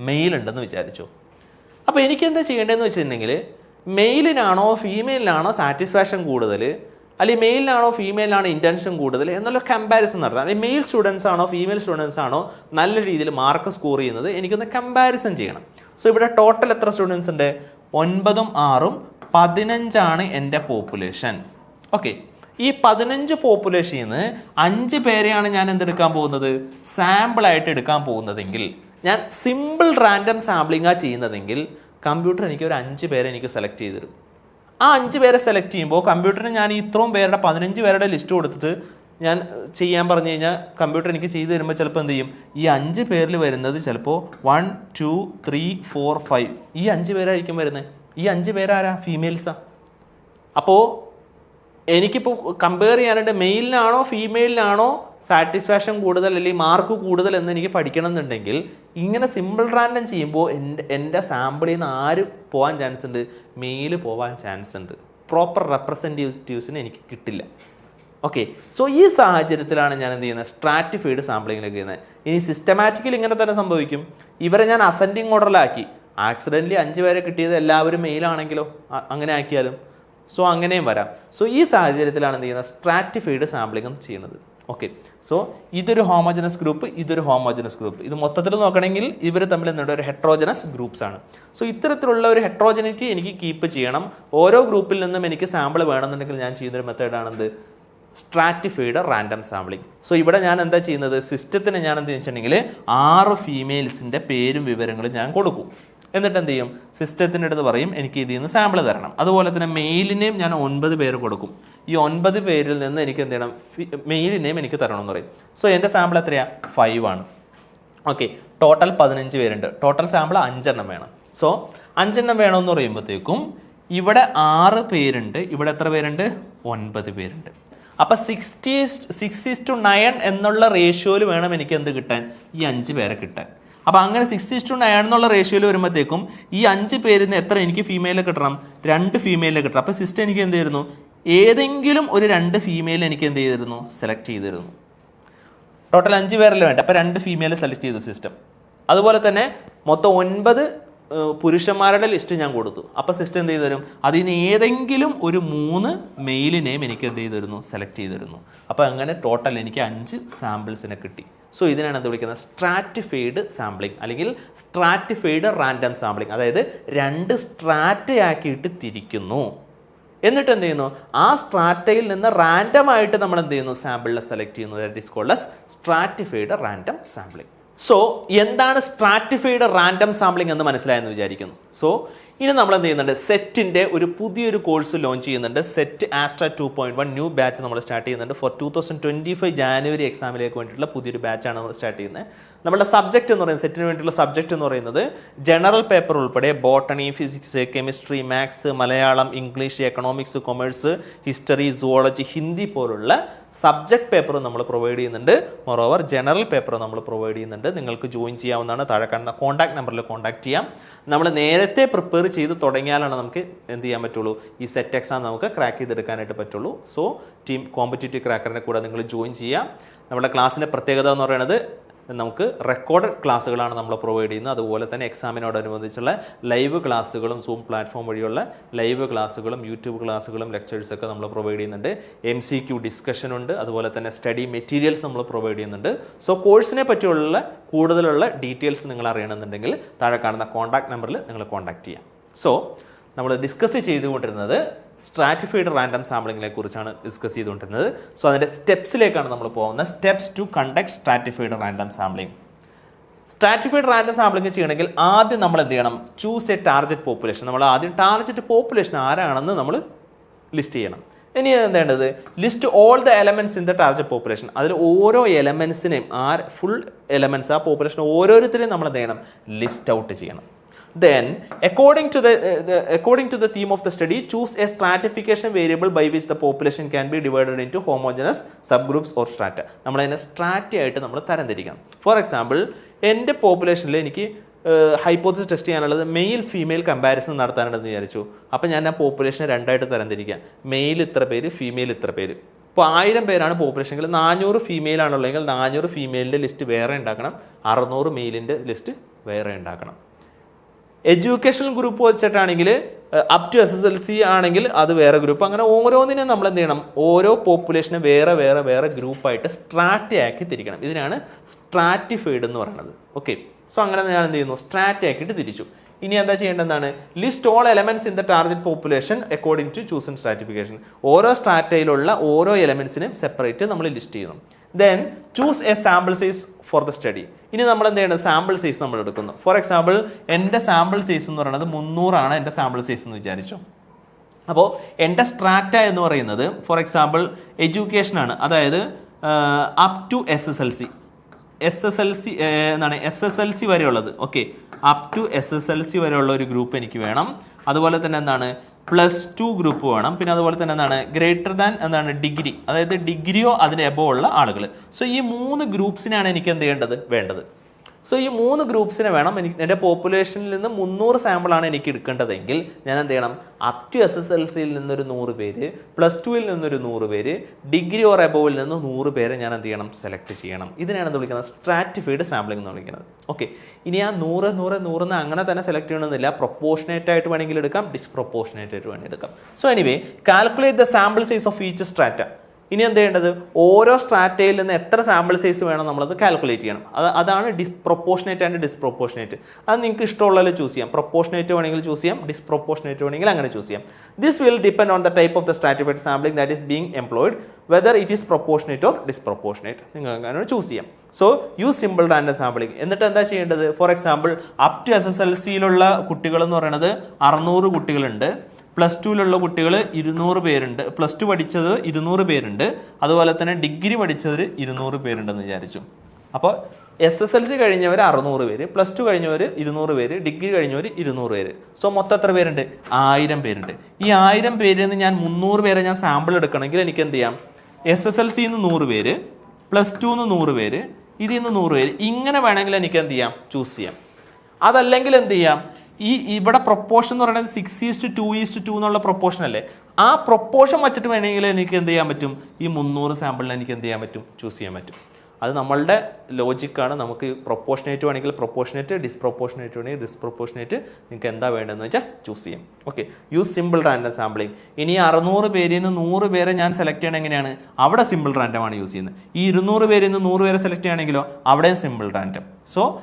മെയിൽ ഉണ്ടെന്ന് വിചാരിച്ചു. അപ്പോൾ എനിക്ക് എന്താ ചെയ്യേണ്ടതെന്ന് വെച്ചിട്ടുണ്ടെങ്കിൽ മെയിലിനാണോ ഫീമെയിലിനാണോ സാറ്റിസ്ഫാക്ഷൻ കൂടുതൽ അല്ലെങ്കിൽ മെയിലിനാണോ ഫീമെയിലിനാണോ ഇന്റൻഷൻ കൂടുതൽ എന്നുള്ള കമ്പാരിസൺ നടത്താം. അല്ലെങ്കിൽ മെയിൽ സ്റ്റുഡൻസ് ആണോ ഫീമെയിൽ സ്റ്റുഡൻസ് ആണോ നല്ല രീതിയിൽ മാർക്ക് സ്കോർ ചെയ്യുന്നത്? എനിക്കൊന്ന് കമ്പാരിസൺ ചെയ്യണം. സോ ഇവിടെ ടോട്ടൽ എത്ര സ്റ്റുഡൻസ് ഉണ്ട്? ഒൻപതും ആറും പതിനഞ്ചാണ് എന്റെ പോപ്പുലേഷൻ ഓക്കെ ഈ പതിനഞ്ച് പോപ്പുലേഷനിൽ നിന്ന് അഞ്ച് പേരെയാണ് ഞാൻ എന്തെടുക്കാൻ പോകുന്നത്? സാമ്പിളായിട്ട് എടുക്കാൻ പോകുന്നതെങ്കിൽ ഞാൻ സിമ്പിൾ റാൻഡം സാമ്പിളിംഗാ ചെയ്യുന്നതെങ്കിൽ കമ്പ്യൂട്ടർ എനിക്ക് ഒരു അഞ്ച് പേരെ എനിക്ക് സെലക്ട് ചെയ്ത് തരും. ആ അഞ്ച് പേരെ സെലക്ട് ചെയ്യുമ്പോൾ കമ്പ്യൂട്ടറിന് ഞാൻ ഇത്രയും പേരുടെ പതിനഞ്ച് പേരുടെ ലിസ്റ്റ് കൊടുത്തിട്ട് ഞാൻ ചെയ്യാൻ പറഞ്ഞു കഴിഞ്ഞാൽ കമ്പ്യൂട്ടർ എനിക്ക് ചെയ്തു തരുമ്പോൾ ചിലപ്പോൾ എന്ത് ചെയ്യും? ഈ അഞ്ച് പേരിൽ വരുന്നത് ചിലപ്പോൾ one two three four five ഈ അഞ്ച് പേരായിരിക്കും വരുന്നത്. ഈ അഞ്ച് പേരാരാ? ഫീമെയിൽസാ അപ്പോൾ എനിക്കിപ്പോൾ കമ്പയർ ചെയ്യാനായിട്ട് മെയിലിനാണോ ഫീമെയിലിനാണോ സാറ്റിസ്ഫാക്ഷൻ കൂടുതൽ അല്ലെങ്കിൽ മാർക്ക് കൂടുതൽ എന്ന് എനിക്ക് പഠിക്കണം എന്നുണ്ടെങ്കിൽ ഇങ്ങനെ സിമ്പിൾ റാൻഡം ചെയ്യുമ്പോൾ എന്റെ എന്റെ സാമ്പിളിൽ നിന്ന് ആര് പോകാൻ ചാൻസ് ഉണ്ട്? മെയിൽ പോകാൻ ചാൻസ് ഉണ്ട്. പ്രോപ്പർ റെപ്രസെന്റേറ്റീവ്സിന് എനിക്ക് കിട്ടില്ല. ഓക്കെ സോ ഈ സാഹചര്യത്തിലാണ് ഞാൻ എന്ത് ചെയ്യുന്നത്? സ്ട്രാറ്റിഫൈഡ് സാമ്പിളിങ്ങിലേക്ക് ചെയ്യുന്നത്. ഇനി സിസ്റ്റമാറ്റിക്കലി ഇങ്ങനെ തന്നെ സംഭവിക്കും. ഇവരെ ഞാൻ അസെൻഡിങ് ഓർഡറിലാക്കി ആക്സിഡന്റലി അഞ്ച് പേരെ കിട്ടിയത് എല്ലാവരും മെയിലാണെങ്കിലോ അങ്ങനെ ആക്കിയാലും. സോ അങ്ങനെയും വരാം. സോ ഈ സാഹചര്യത്തിലാണ് എന്ത് ചെയ്യുന്നത്? സ്ട്രാറ്റിഫൈഡ് സാമ്പിളിംഗ് ചെയ്യുന്നത്. ഓക്കെ സോ ഇതൊരു ഹോമോജനസ് ഗ്രൂപ്പ് ഇതൊരു ഹോമോജനസ് ഗ്രൂപ്പ് ഇത് മൊത്തത്തിൽ നോക്കണമെങ്കിൽ ഇവർ തമ്മിൽ എന്തുണ്ട്? ഒരു ഹെട്രോജനസ് ഗ്രൂപ്പ്സ് ആണ്. സോ ഇത്തരത്തിലുള്ള ഒരു ഹെട്രോജനിറ്റി എനിക്ക് കീപ്പ് ചെയ്യണം. ഓരോ ഗ്രൂപ്പിൽ നിന്നും എനിക്ക് സാമ്പിൾ വേണമെന്നുണ്ടെങ്കിൽ ഞാൻ ചെയ്യുന്നൊരു മെത്തേഡാണെന്ത് സ്ട്രാറ്റിഫൈഡ് റാൻഡം സാമ്പിളിംഗ് സോ ഇവിടെ ഞാൻ എന്താ ചെയ്യുന്നത്? സിസ്റ്റത്തിന് ഞാൻ എന്ത് വെച്ചിട്ടുണ്ടെങ്കിൽ ആറ് ഫീമെയിൽസിന്റെ പേരും വിവരങ്ങളും ഞാൻ കൊടുക്കും. എന്നിട്ട് എന്ത് ചെയ്യും? സിസ്റ്റത്തിന്റെ അടുത്ത് പറയും എനിക്ക് ഇതിൽ നിന്ന് സാമ്പിൾ തരണം. അതുപോലെ തന്നെ മെയിലിനെയും ഞാൻ ഒൻപത് പേര് കൊടുക്കും. ഈ ഒൻപത് പേരിൽ നിന്ന് എനിക്ക് എന്ത് ചെയ്യണം? മെയിലിനെയും എനിക്ക് തരണം എന്ന് പറയും. സോ എന്റെ സാമ്പിൾ എത്രയാണ് ഫൈവ് ആണ്. ഓക്കെ ടോട്ടൽ പതിനഞ്ച് പേരുണ്ട്. ടോട്ടൽ സാമ്പിൾ അഞ്ചെണ്ണം വേണം. സോ അഞ്ചെണ്ണം വേണമെന്ന് പറയുമ്പോഴത്തേക്കും ഇവിടെ ആറ് പേരുണ്ട്. ഇവിടെ എത്ര പേരുണ്ട്? ഒൻപത് പേരുണ്ട്. അപ്പം സിക്സ്റ്റി സിക്സ് ടു നയൻ എന്നുള്ള റേഷ്യോയിൽ വേണം എനിക്ക് എന്ത് കിട്ടാൻ? ഈ അഞ്ച് പേരെ കിട്ടാൻ. അപ്പോൾ അങ്ങനെ സിക്സ് ഇസ് ടു നയൻ എന്നുള്ള റേഷ്യോയിൽ വരുമ്പോഴത്തേക്കും ഈ അഞ്ച് പേരിൽ നിന്ന് എത്ര എനിക്ക് ഫീമെയിലെ കിട്ടണം? രണ്ട് ഫീമെയിലെ കിട്ടണം. അപ്പോൾ സിസ്റ്റം എനിക്ക് എന്ത് ചെയ്തിരുന്നു ഏതെങ്കിലും ഒരു രണ്ട് ഫീമെയിൽ എനിക്ക് എന്ത് ചെയ്തിരുന്നു? സെലക്ട് ചെയ്തിരുന്നു. ടോട്ടൽ അഞ്ച് പേരല്ലേ വേണ്ട? അപ്പോൾ രണ്ട് ഫീമെയിൽ സെലക്ട് ചെയ്തു സിസ്റ്റം അതുപോലെ തന്നെ മൊത്തം ഒൻപത് പുരുഷന്മാരുടെ ലിസ്റ്റ് ഞാൻ കൊടുത്തു. അപ്പോൾ സിസ്റ്റം എന്ത് ചെയ്തു തരും അതിൽ നിന്ന് ഏതെങ്കിലും ഒരു മൂന്ന് മെയിലിനെയും എനിക്ക് എന്ത് ചെയ്തു തരുന്നു സെലക്ട് ചെയ്തു തരുന്നു അപ്പോൾ അങ്ങനെ ടോട്ടൽ എനിക്ക് അഞ്ച് സാമ്പിൾസിനെ കിട്ടി. സോ ഇതിനാണ് എന്ത് വിളിക്കുന്നത്? സ്ട്രാറ്റിഫൈഡ് സാമ്പിളിംഗ് അല്ലെങ്കിൽ സ്ട്രാറ്റിഫൈഡ് റാൻഡം സാമ്പിളിംഗ് അതായത് രണ്ട് സ്ട്രാറ്റയാക്കിയിട്ട് തിരിക്കുന്നു. എന്നിട്ട് എന്ത് ചെയ്യുന്നു? ആ സ്ട്രാറ്റയിൽ നിന്ന് റാൻഡം ആയിട്ട് നമ്മൾ എന്ത് ചെയ്യുന്നു? സാമ്പിളിനെ സെലക്ട് ചെയ്യുന്നു. That is called stratified random sampling so എന്താണ് സ്ട്രാറ്റിഫൈഡ് റാൻഡം സാമ്പിളിംഗ് എന്ന് മനസ്സിലായെന്ന് വിചാരിക്കുന്നു. സോ ഇനി നമ്മൾ എന്ത് ചെയ്യുന്നുണ്ട് സെറ്റിന്റെ ഒരു പുതിയൊരു കോഴ്സ് ലോഞ്ച് ചെയ്യുന്നുണ്ട്. Set Astra two point one new batch നമ്മൾ സ്റ്റാർട്ട് ചെയ്യുന്നുണ്ട്. For two thousand twenty five January എക്സാമിലേക്ക് വേണ്ടിയിട്ടുള്ള പുതിയൊരു ബാച്ചാണ് നമ്മൾ സ്റ്റാർട്ട് ചെയ്യുന്നത്. നമ്മുടെ സബ്ജക്റ്റ് എന്ന് പറയുന്നത് സെറ്റിന് വേണ്ടിയുള്ള സബ്ജക്റ്റ് എന്ന് പറയുന്നത് ജനറൽ പേപ്പർ ഉൾപ്പെടെ botany physics chemistry maths Malayalam English economics commerce history zoology Hindi പോലുള്ള സബ്ജക്ട് പേപ്പർ നമ്മൾ പ്രൊവൈഡ് ചെയ്യുന്നുണ്ട്. മൊറോവർ ജനറൽ പേപ്പർ നമ്മൾ പ്രൊവൈഡ് ചെയ്യുന്നുണ്ട്. നിങ്ങൾക്ക് ജോയിൻ ചെയ്യാവുന്നതാണ്. താഴെ കാണുന്ന കോൺടാക്ട് നമ്പറിൽ കോൺടാക്ട് ചെയ്യാം. നമ്മൾ നേരത്തെ പ്രിപ്പയർ ചെയ്ത് തുടങ്ങിയാലാണ് നമുക്ക് എന്ത് ചെയ്യാൻ പറ്റുള്ളൂ? ഈ സെറ്റ് എക്സാം നമുക്ക് ക്രാക്ക് ചെയ്തെടുക്കാനായിട്ട് പറ്റുള്ളൂ. സോ ടീം കോമ്പറ്റേറ്റീവ് ക്രാക്കറിനെ കൂടെ നിങ്ങൾ ജോയിൻ ചെയ്യാം. നമ്മുടെ ക്ലാസ്സിന്റെ പ്രത്യേകത എന്ന് പറയുന്നത് നമുക്ക് റെക്കോർഡഡ് ക്ലാസ്സുകളാണ് നമ്മൾ പ്രൊവൈഡ് ചെയ്യുന്നത്. അതുപോലെ തന്നെ എക്സാമിനോടനുബന്ധിച്ചുള്ള ലൈവ് ക്ലാസ്സുകളും സൂം പ്ലാറ്റ്ഫോം വഴിയുള്ള ലൈവ് ക്ലാസ്സുകളും യൂട്യൂബ് ക്ലാസ്സുകളും ലെക്ചേഴ്സൊക്കെ നമ്മൾ പ്രൊവൈഡ് ചെയ്യുന്നുണ്ട്. എം സി ക്യു ഡിസ്കഷൻ ഉണ്ട്. അതുപോലെ തന്നെ സ്റ്റഡി മെറ്റീരിയൽസ് നമ്മൾ പ്രൊവൈഡ് ചെയ്യുന്നുണ്ട്. സോ കോഴ്സിനെ പറ്റിയുള്ള കൂടുതലുള്ള ഡീറ്റെയിൽസ് നിങ്ങൾ അറിയണമെന്നുണ്ടെങ്കിൽ താഴെ കാണുന്ന കോൺടാക്ട് നമ്പറിൽ നിങ്ങൾ കോൺടാക്ട് ചെയ്യാം. സോ നമ്മൾ ഡിസ്കസ് ചെയ്തുകൊണ്ടിരുന്നത് സ്ട്രാറ്റിഫൈഡ് റാൻഡം സാമ്പിളിങ്ങിനെ കുറിച്ചാണ് ഡിസ്കസ് ചെയ്തുകൊണ്ടിരുന്നത്. സോ അതിന്റെ സ്റ്റെപ്സിലേക്കാണ് നമ്മൾ പോകുന്നത്. Steps to conduct stratified random sampling stratified random sampling ചെയ്യണമെങ്കിൽ ആദ്യം നമ്മൾ എന്ത് ചെയ്യണം? ചൂസ് എ ടാർജറ്റ് പോപ്പുലേഷൻ നമ്മൾ ആദ്യം ടാർജറ്റ് പോപ്പുലേഷൻ ആരാണെന്ന് നമ്മൾ ലിസ്റ്റ് ചെയ്യണം. ഇനി എന്ത് list all the elements in the target population അതിൽ ഓരോ എലമെന്റ്സിനെയും ആ ഫുൾ എലമെന്റ്സ് ആ പോപ്പുലേഷൻ ഓരോരുത്തരെയും നമ്മൾ എന്ത് ചെയ്യണം? ലിസ്റ്റ് ഔട്ട് ചെയ്യണം. Then according to the, uh, the according to the theme of the study choose a stratification variable by which the population can be divided into homogeneous subgroups or strata. നമ്മൾ അതിനെ strata ആയിട്ട് നമ്മൾ തരംതിരിക്കണം. Four example എന്റെ പോപ്പുലേഷനിൽ എനിക്ക് hypothesis test ചെയ്യാനുള്ളത് male female comparison നടത്താനുണ്ടെന്ന് വിചാരിച്ചു. അപ്പം ഞാൻ ആ പോപ്പുലേഷനെ രണ്ടായിട്ട് തരംതിരിക്കാം. മെയിൽ ഇത്ര പേര് ഫീമെയിൽ ഇത്ര പേര്. ഇപ്പോൾ ആയിരം പേരാണ് പോപ്പുലേഷനെങ്കിൽ നാനൂറ് ഫീമെയിൽ ആണുള്ളതെങ്കിൽ നാനൂറ് ഫീമെയിലിന്റെ ലിസ്റ്റ് വേറെ ഉണ്ടാക്കണം. അറുന്നൂറ് മെയിലിന്റെ ലിസ്റ്റ് വേറെ ഉണ്ടാക്കണം. Educational group വെച്ചിട്ടാണെങ്കിൽ up to S S L C ആണെങ്കിൽ അത് വേറെ ഗ്രൂപ്പ്. അങ്ങനെ ഓരോന്നിനും നമ്മൾ എന്ത് ചെയ്യണം? ഓരോ പോപ്പുലേഷനെ വേറെ വേറെ വേറെ ഗ്രൂപ്പായിട്ട് സ്ട്രാറ്റയാക്കി തിരിക്കണം ഇതിനാണ് സ്ട്രാറ്റിഫൈഡ് എന്ന് പറയുന്നത്. ഓക്കെ സോ അങ്ങനെ ഞാൻ എന്ത് ചെയ്യുന്നു? സ്ട്രാറ്റി ആക്കിയിട്ട് തിരിച്ചു. ഇനി എന്താ ചെയ്യേണ്ടതാണ് list all elements in the target population according to chosen stratification ഓരോ സ്ട്രാറ്റയിലുള്ള ഓരോ എലമെന്റ്സിനും സെപ്പറേറ്റ് നമ്മൾ ലിസ്റ്റ് ചെയ്യണം. Then choose a sample size for the study ഇനി നമ്മൾ എന്ത് ചെയ്യണം സാമ്പിൾ സൈസ് നമ്മൾ എടുക്കുന്നു. ഫോർ എക്സാമ്പിൾ എന്റെ സാമ്പിൾ സൈസ് എന്ന് പറയുന്നത് മുന്നൂറാണ് എന്റെ സാമ്പിൾ സൈസ് എന്ന് വിചാരിച്ചു. അപ്പോൾ എന്റെ സ്ട്രാറ്റ എന്ന് പറയുന്നത് ഫോർ എക്സാമ്പിൾ എഡ്യൂക്കേഷൻ ആണ്. അതായത് up to S S L C S S L C എന്താണ് S S L C വരെയുള്ളത്. Okay up to S S L C വരെയുള്ള ഒരു ഗ്രൂപ്പ് എനിക്ക് വേണം. അതുപോലെ തന്നെ എന്താണ്? പ്ലസ് ടു ഗ്രൂപ്പ് വേണം. പിന്നെ അതുപോലെ തന്നെ എന്താണ്? ഗ്രേറ്റർ ദാൻ എന്താണ്? ഡിഗ്രി അതായത് ഡിഗ്രിയോ അതിന് എബോ ഉള്ള ആളുകൾ സോ ഈ മൂന്ന് ഗ്രൂപ്പ്സിനാണ് എനിക്ക് എന്ത് ചെയ്യേണ്ടത്? വേണ്ടത്. സോ ഈ മൂന്ന് ഗ്രൂപ്പ്സിനെ വേണം എനിക്ക് എന്റെ പോപ്പുലേഷനിൽ നിന്ന് മുന്നൂറ് സാമ്പിളാണ് എനിക്ക് എടുക്കേണ്ടതെങ്കിൽ ഞാൻ എന്ത് ചെയ്യണം? Up to S S L സിയിൽ നിന്നൊരു നൂറ് പേര് പ്ലസ് ടുവിൽ നിന്നൊരു നൂറ് പേര് ഡിഗ്രി ഓർ എബോവിൽ നിന്ന് നൂറ് പേരെ ഞാൻ എന്ത് ചെയ്യണം? സെലക്ട് ചെയ്യണം. ഇതിനാണ് എന്ത് വിളിക്കുന്നത്? സ്ട്രാറ്റിഫൈഡ് സാമ്പിളിംഗ് എന്ന് വിളിക്കുന്നത്. ഓക്കെ ഇനി ആ നൂറ് നൂറ് നൂറെന്ന് അങ്ങനെ തന്നെ സെലക്ട് ചെയ്യണമെന്നില്ല. പ്രൊപ്പോർഷനേറ്റ് ആയിട്ട് വേണമെങ്കിൽ എടുക്കാം. ഡിസ്പ്രൊപ്പോർഷനേറ്റ് ആയിട്ട് വേണമെങ്കിൽ എടുക്കാം. So anyway calculate the sample size of each strata ഇനി എന്ത് ചെയ്യേണ്ടത്? ഓരോ സ്ട്രാറ്റയിൽ നിന്ന് എത്ര സാമ്പിൾ സൈസ് വേണം നമ്മളത് കാൽക്കുലേറ്റ് ചെയ്യണം. അത് അതാണ് ഡിസ്പ്രൊപ്പോർഷനേറ്റ് ആൻഡ് ഡിസ്പ്രൊപ്പോർഷനേറ്റ് അത് നിങ്ങൾക്ക് ഇഷ്ടമുള്ളത് ചൂസ് ചെയ്യാം. പ്രൊപ്പോർഷനേറ്റ് വേണമെങ്കിൽ ചൂസ് ചെയ്യാം. ഡിസ്പ്രൊപ്പോർഷനേറ്റ് വേണമെങ്കിൽ അങ്ങനെ ചൂസ് ചെയ്യാം. This will depend on the type of the stratified sampling that is being employed whether it is proportionate or disproportionate നിങ്ങൾ അങ്ങനെ ചൂസ് ചെയ്യാം. So use simple random sampling എന്നിട്ട് എന്താ ചെയ്യേണ്ടത്? For example up to S S L സിയിലുള്ള കുട്ടികൾ എന്ന് പറയുന്നത് അറുന്നൂറ് കുട്ടികളുണ്ട്. പ്ലസ് ടുവിലുള്ള കുട്ടികൾ ഇരുന്നൂറ് പേരുണ്ട്. പ്ലസ് ടു പഠിച്ചത് ഇരുന്നൂറ് പേരുണ്ട്. അതുപോലെ തന്നെ ഡിഗ്രി പഠിച്ചവർ ഇരുന്നൂറ് പേരുണ്ടെന്ന് വിചാരിച്ചു. അപ്പോൾ എസ് എസ് എൽ സി കഴിഞ്ഞവർ അറുന്നൂറ് പേര് പ്ലസ് ടു കഴിഞ്ഞവർ ഇരുന്നൂറ് പേര് ഡിഗ്രി കഴിഞ്ഞവർ ഇരുന്നൂറ് പേര്. സോ മൊത്തം എത്ര പേരുണ്ട്? ആയിരം പേരുണ്ട്. ഈ ആയിരം പേരിൽ നിന്ന് ഞാൻ മുന്നൂറ് പേരെ ഞാൻ സാമ്പിൾ എടുക്കണമെങ്കിൽ എനിക്ക് എന്ത് ചെയ്യാം? എസ് എസ് എൽ സിന്ന് നൂറ് പേര് പ്ലസ് ടു നിന്ന് നൂറ് പേര് ഇതിൽ നിന്ന് നൂറ് പേര് ഇങ്ങനെ വേണമെങ്കിൽ എനിക്ക് എന്ത് ചെയ്യാം? ചൂസ് ചെയ്യാം. അതല്ലെങ്കിൽ എന്ത് ചെയ്യാം? ഈ ഇവിടെ പ്രൊപ്പോഷൻ എന്ന് പറയുന്നത് six is to two is to two എന്നുള്ള പ്രൊപ്പോഷൻ അല്ലേ? ആ പ്രൊപ്പോഷൻ വെച്ചിട്ട് വേണമെങ്കിൽ എനിക്ക് എന്ത് ചെയ്യാൻ പറ്റും? ഈ മുന്നൂറ് സാമ്പിളിന് എനിക്ക് എന്ത് ചെയ്യാൻ പറ്റും? ചൂസ് ചെയ്യാൻ പറ്റും. അത് നമ്മളുടെ ലോജിക്കാണ് നമുക്ക് പ്രൊപ്പോഷനേറ്റ് വേണമെങ്കിൽ പ്രൊപ്പോർഷനേറ്റ് ഡിസ്പ്രൊപ്പോർഷനേറ്റ് വേണമെങ്കിൽ ഡിസ്പ്രൊപ്പോർഷനേറ്റ് നിങ്ങൾക്ക് എന്താ വേണ്ടതെന്ന് വെച്ചാൽ ചൂസ് ചെയ്യാം. Okay use simple random sampling ഇനി അറുന്നൂറ് പേരിൽ നിന്ന് നൂറ് പേരെ ഞാൻ സെലക്ട് ചെയ്യണം എങ്ങനെയാണ്? അവിടെ സിമ്പിൾ റാൻഡമാണ് യൂസ് ചെയ്യുന്നത്. ഈ ഇരുന്നൂറ് പേരിൽ നിന്ന് നൂറ് പേരെ സെലക്ട് ചെയ്യണമെങ്കിലോ? അവിടെയും സിമ്പിൾ റാൻഡം സോ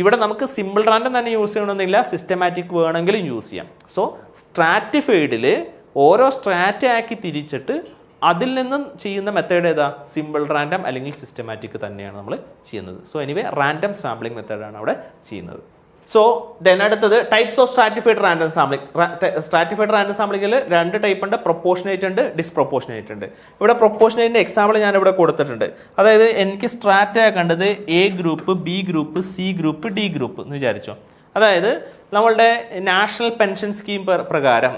ഇവിടെ നമുക്ക് സിമ്പിൾ റാൻഡം തന്നെ യൂസ് ചെയ്യണമെന്നില്ല. സിസ്റ്റമാറ്റിക് വേണമെങ്കിലും യൂസ് ചെയ്യാം. സോ സ്ട്രാറ്റിഫൈഡിൽ ഓരോ സ്ട്രാറ്റ ആക്കി തിരിച്ചിട്ട് അതിൽ നിന്നും ചെയ്യുന്ന മെത്തേഡ് ഏതാ? സിമ്പിൾ റാൻഡം അല്ലെങ്കിൽ സിസ്റ്റമാറ്റിക് തന്നെയാണ് നമ്മൾ ചെയ്യുന്നത്. സോ എനിവേ റാൻഡം സാമ്പിളിംഗ് മെത്തേഡാണ് അവിടെ ചെയ്യുന്നത്. സോ ദെൻ അടുത്തത് types of stratified random sampling stratified random സാമ്പിളിംഗിൽ രണ്ട് ടൈപ്പ് ഉണ്ട് പ്രൊപ്പോഷനേറ്റ് ഉണ്ട് ഡിസ്പ്രൊപ്പോഷനേറ്റ് ഉണ്ട്. ഇവിടെ പ്രൊപ്പോർഷനേറ്റിന്റെ എക്സാമ്പിൾ ഞാൻ ഇവിടെ കൊടുത്തിട്ടുണ്ട്. അതായത് എനിക്ക് സ്ട്രാറ്റ കണ്ടത് A group B group C group D group എന്ന് വിചാരിച്ചോ. അതായത് നമ്മളുടെ നാഷണൽ പെൻഷൻ സ്കീം പ്രകാരം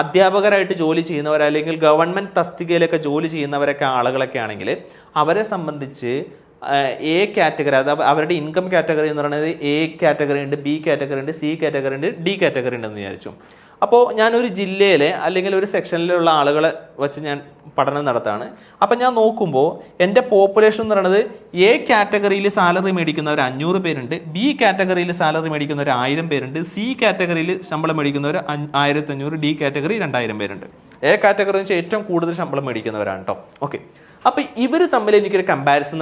അധ്യാപകരായിട്ട് ജോലി ചെയ്യുന്നവർ അല്ലെങ്കിൽ ഗവൺമെന്റ് തസ്തികയിലൊക്കെ ജോലി ചെയ്യുന്നവരൊക്കെ ആളുകളൊക്കെ ആണെങ്കിൽ അവരെ സംബന്ധിച്ച് എ കാറ്റഗറി അതായത് അവരുടെ ഇൻകം കാറ്റഗറി എന്ന് പറയുന്നത് എ കാറ്റഗറി ഉണ്ട് ബി കാറ്റഗറി ഉണ്ട് സി കാറ്റഗറി ഉണ്ട് ഡി കാറ്റഗറി ഉണ്ടെന്ന് വിചാരിച്ചു. അപ്പോൾ ഞാനൊരു ജില്ലയിലെ അല്ലെങ്കിൽ ഒരു സെക്ഷനിലുള്ള ആളുകളെ വെച്ച് ഞാൻ പഠനം നടത്താണ്. അപ്പം ഞാൻ നോക്കുമ്പോൾ എന്റെ പോപ്പുലേഷൻ എന്ന് പറയുന്നത് എ കാറ്റഗറിയിൽ സാലറി മേടിക്കുന്നവർ അഞ്ഞൂറ് പേരുണ്ട് ബി കാറ്റഗറിയിൽ സാലറി മേടിക്കുന്നവർ ആയിരം പേരുണ്ട് സി കാറ്റഗറിയിൽ ശമ്പളം മേടിക്കുന്നവർ ആയിരത്തി അഞ്ഞൂറ് ഡി കാറ്റഗറി രണ്ടായിരം പേരുണ്ട്. എ കാറ്റഗറി വെച്ചാൽ ഏറ്റവും കൂടുതൽ ശമ്പളം മേടിക്കുന്നവരാണ് കേട്ടോ ഓക്കെ അപ്പൊ ഇവർ തമ്മിൽ എനിക്കൊരു കമ്പാരിസൺ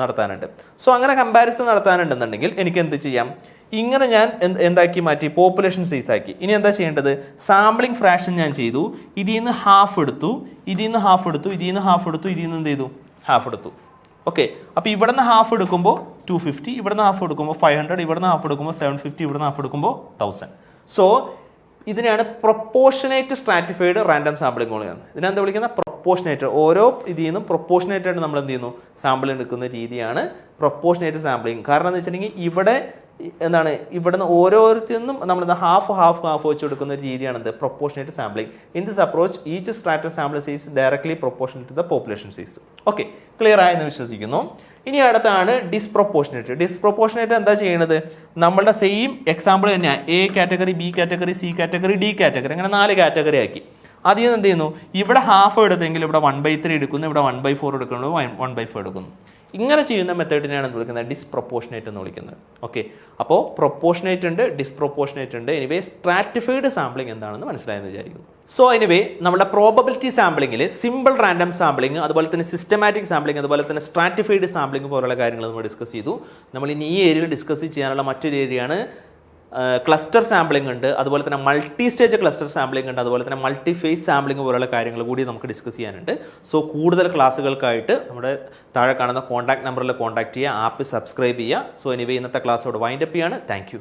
നടത്താനുണ്ട്. സോ അങ്ങനെ കമ്പാരിസൺ നടത്താനുണ്ടെന്നുണ്ടെങ്കിൽ എനിക്ക് എന്ത് ചെയ്യാം? ഇങ്ങനെ ഞാൻ എന്താക്കി മാറ്റി? പോപ്പുലേഷൻ സൈസ് ആക്കി. ഇനി എന്താ ചെയ്യേണ്ടത്? സാമ്പിളിംഗ് ഫ്രാക്ഷൻ ഞാൻ ചെയ്തു. ഇതിൽ നിന്ന് ഹാഫ് എടുത്തു. ഇതിൽ നിന്ന് ഹാഫ് എടുത്തു. ഇതിൽ നിന്ന് ഹാഫ് എടുത്തു. ഇതിൽ നിന്ന് എന്ത് ചെയ്തു? ഹാഫ് എടുത്തു. ഓക്കെ അപ്പോൾ ഇവിടെ നിന്ന് ഹാഫ് എടുക്കുമ്പോൾ ടു ഫിഫ്റ്റി ഇവിടെ നിന്ന് ഹാഫ് എടുക്കുമ്പോൾ ഫൈവ് ഹൺഡ്രഡ് ഇവിടെ നിന്ന് ഹാഫ് എടുക്കുമ്പോൾ സെവൻ ഫിഫ്റ്റി ഇവിടെ നിന്ന് ഹാഫ് എടുക്കുമ്പോൾ തൗസൻഡ് സോ ഇതിനെയാണ് പ്രൊപ്പോർഷനേറ്റ് സ്ട്രാറ്റിഫൈഡ് റാൻഡം സാമ്പിളിംഗ് എന്ന് ഇതിനെന്താ വിളിക്കുന്ന പ്രൊപ്പോർഷനേറ്റ് ഓരോ ഇതിൽ നിന്നും പ്രൊപ്പോർഷനേറ്റ് ആയിട്ട് നമ്മൾ എന്ത് ചെയ്യുന്നു? സാമ്പിൾ എടുക്കുന്ന രീതിയാണ് പ്രൊപ്പോഷനേറ്റ് സാമ്പിളിങ് കാരണം എന്ന് വെച്ചിട്ടുണ്ടെങ്കിൽ ഇവിടെ എന്താണ്? ഇവിടുന്ന് ഓരോരുത്തിൽ നിന്നും നമ്മൾ ഹാഫ് ഹാഫ് ഹാഫ് വെച്ച് കൊടുക്കുന്ന ഒരു രീതിയാണ് എന്ത്? Proportionate sampling in this approach each strata sample size directly proportion to the population size okay clear ആയെന്ന് വിശ്വസിക്കുന്നു. ഇനി അടുത്താണ് ഡിസ്പ്രൊപ്പോർഷനേറ്റ് ഡിസ്പ്രൊപ്പോർഷനേറ്റ് എന്താ ചെയ്യുന്നത് നമ്മളുടെ സെയിം എക്സാമ്പിൾ തന്നെയാണ് A category B category C category D category അങ്ങനെ നാല് കാറ്റഗറി ആക്കി. ആദ്യം എന്ത് ചെയ്യുന്നു? ഇവിടെ ഹാഫ് എടുത്തെങ്കിൽ ഇവിടെ വൺ ബൈ ത്രീ എടുക്കുന്നു ഇവിടെ വൺ ബൈ ഫോർ എടുക്കുന്നു വൺ ബൈ ഫോർ എടുക്കുന്നു. ഇങ്ങനെ ചെയ്യുന്ന മെത്തേഡിനെയാണ് എന്ത് വിളിക്കുന്നത്? ഡിസ്പ്രൊപ്പോർഷനേറ്റ് എന്ന് വിളിക്കുന്നത്. ഓക്കെ അപ്പോൾ പ്രൊപ്പോർഷനേറ്റ് ഉണ്ട് ഡിസ്പ്രൊപ്പോർഷനേറ്റ് ഉണ്ട്. എനിവേ സ്ട്രാറ്റിഫൈഡ് സാമ്പിളിംഗ് എന്താണെന്ന് മനസ്സിലായെന്ന് വിചാരിക്കുന്നു. സോ എനിവേ നമ്മുടെ പ്രോബബിലിറ്റി സാമ്പിളിംഗിൽ സിമ്പിൾ റാൻഡം സാമ്പിളിംഗ് അതുപോലെ തന്നെ സിസ്റ്റമാറ്റിക് സാമ്പിളിംഗ് അതുപോലെ തന്നെ സ്ട്രാറ്റിഫൈഡ് സാമ്പിളിംഗ് പോലുള്ള കാര്യങ്ങൾ നമ്മൾ ഡിസ്കസ് ചെയ്തു. നമ്മൾ ഇനി ഈ ഏരിയയിൽ ഡിസ്കസ് ചെയ്യാനുള്ള മറ്റൊരു ഏരിയയാണ് ക്ലസ്റ്റർ സാമ്പിളിംഗ് ഉണ്ട്. അതുപോലെ തന്നെ മൾട്ടി സ്റ്റേജ് ക്ലസ്റ്റർ സാമ്പിളിംഗ് ഉണ്ട്. അതുപോലെ തന്നെ മൾട്ടി ഫേസ് സാമ്പിളിംഗ് പോലുള്ള കാര്യങ്ങൾ കൂടി നമുക്ക് ഡിസ്കസ് ചെയ്യാനുണ്ട്. സോ കൂടുതൽ ക്ലാസ്സുകൾക്കായിട്ട് നമ്മുടെ താഴെ കാണുന്ന കോൺടാക്ട് നമ്പറിൽ കോൺടാക്ട് ചെയ്യുക ആപ്പ് സബ്സ്ക്രൈബ് ചെയ്യുക. സോ എനിവേ ഇന്നത്തെ ക്ലാസ് അവിടെ വൈൻഡപ്പ് ചെയ്യാണ്. താങ്ക്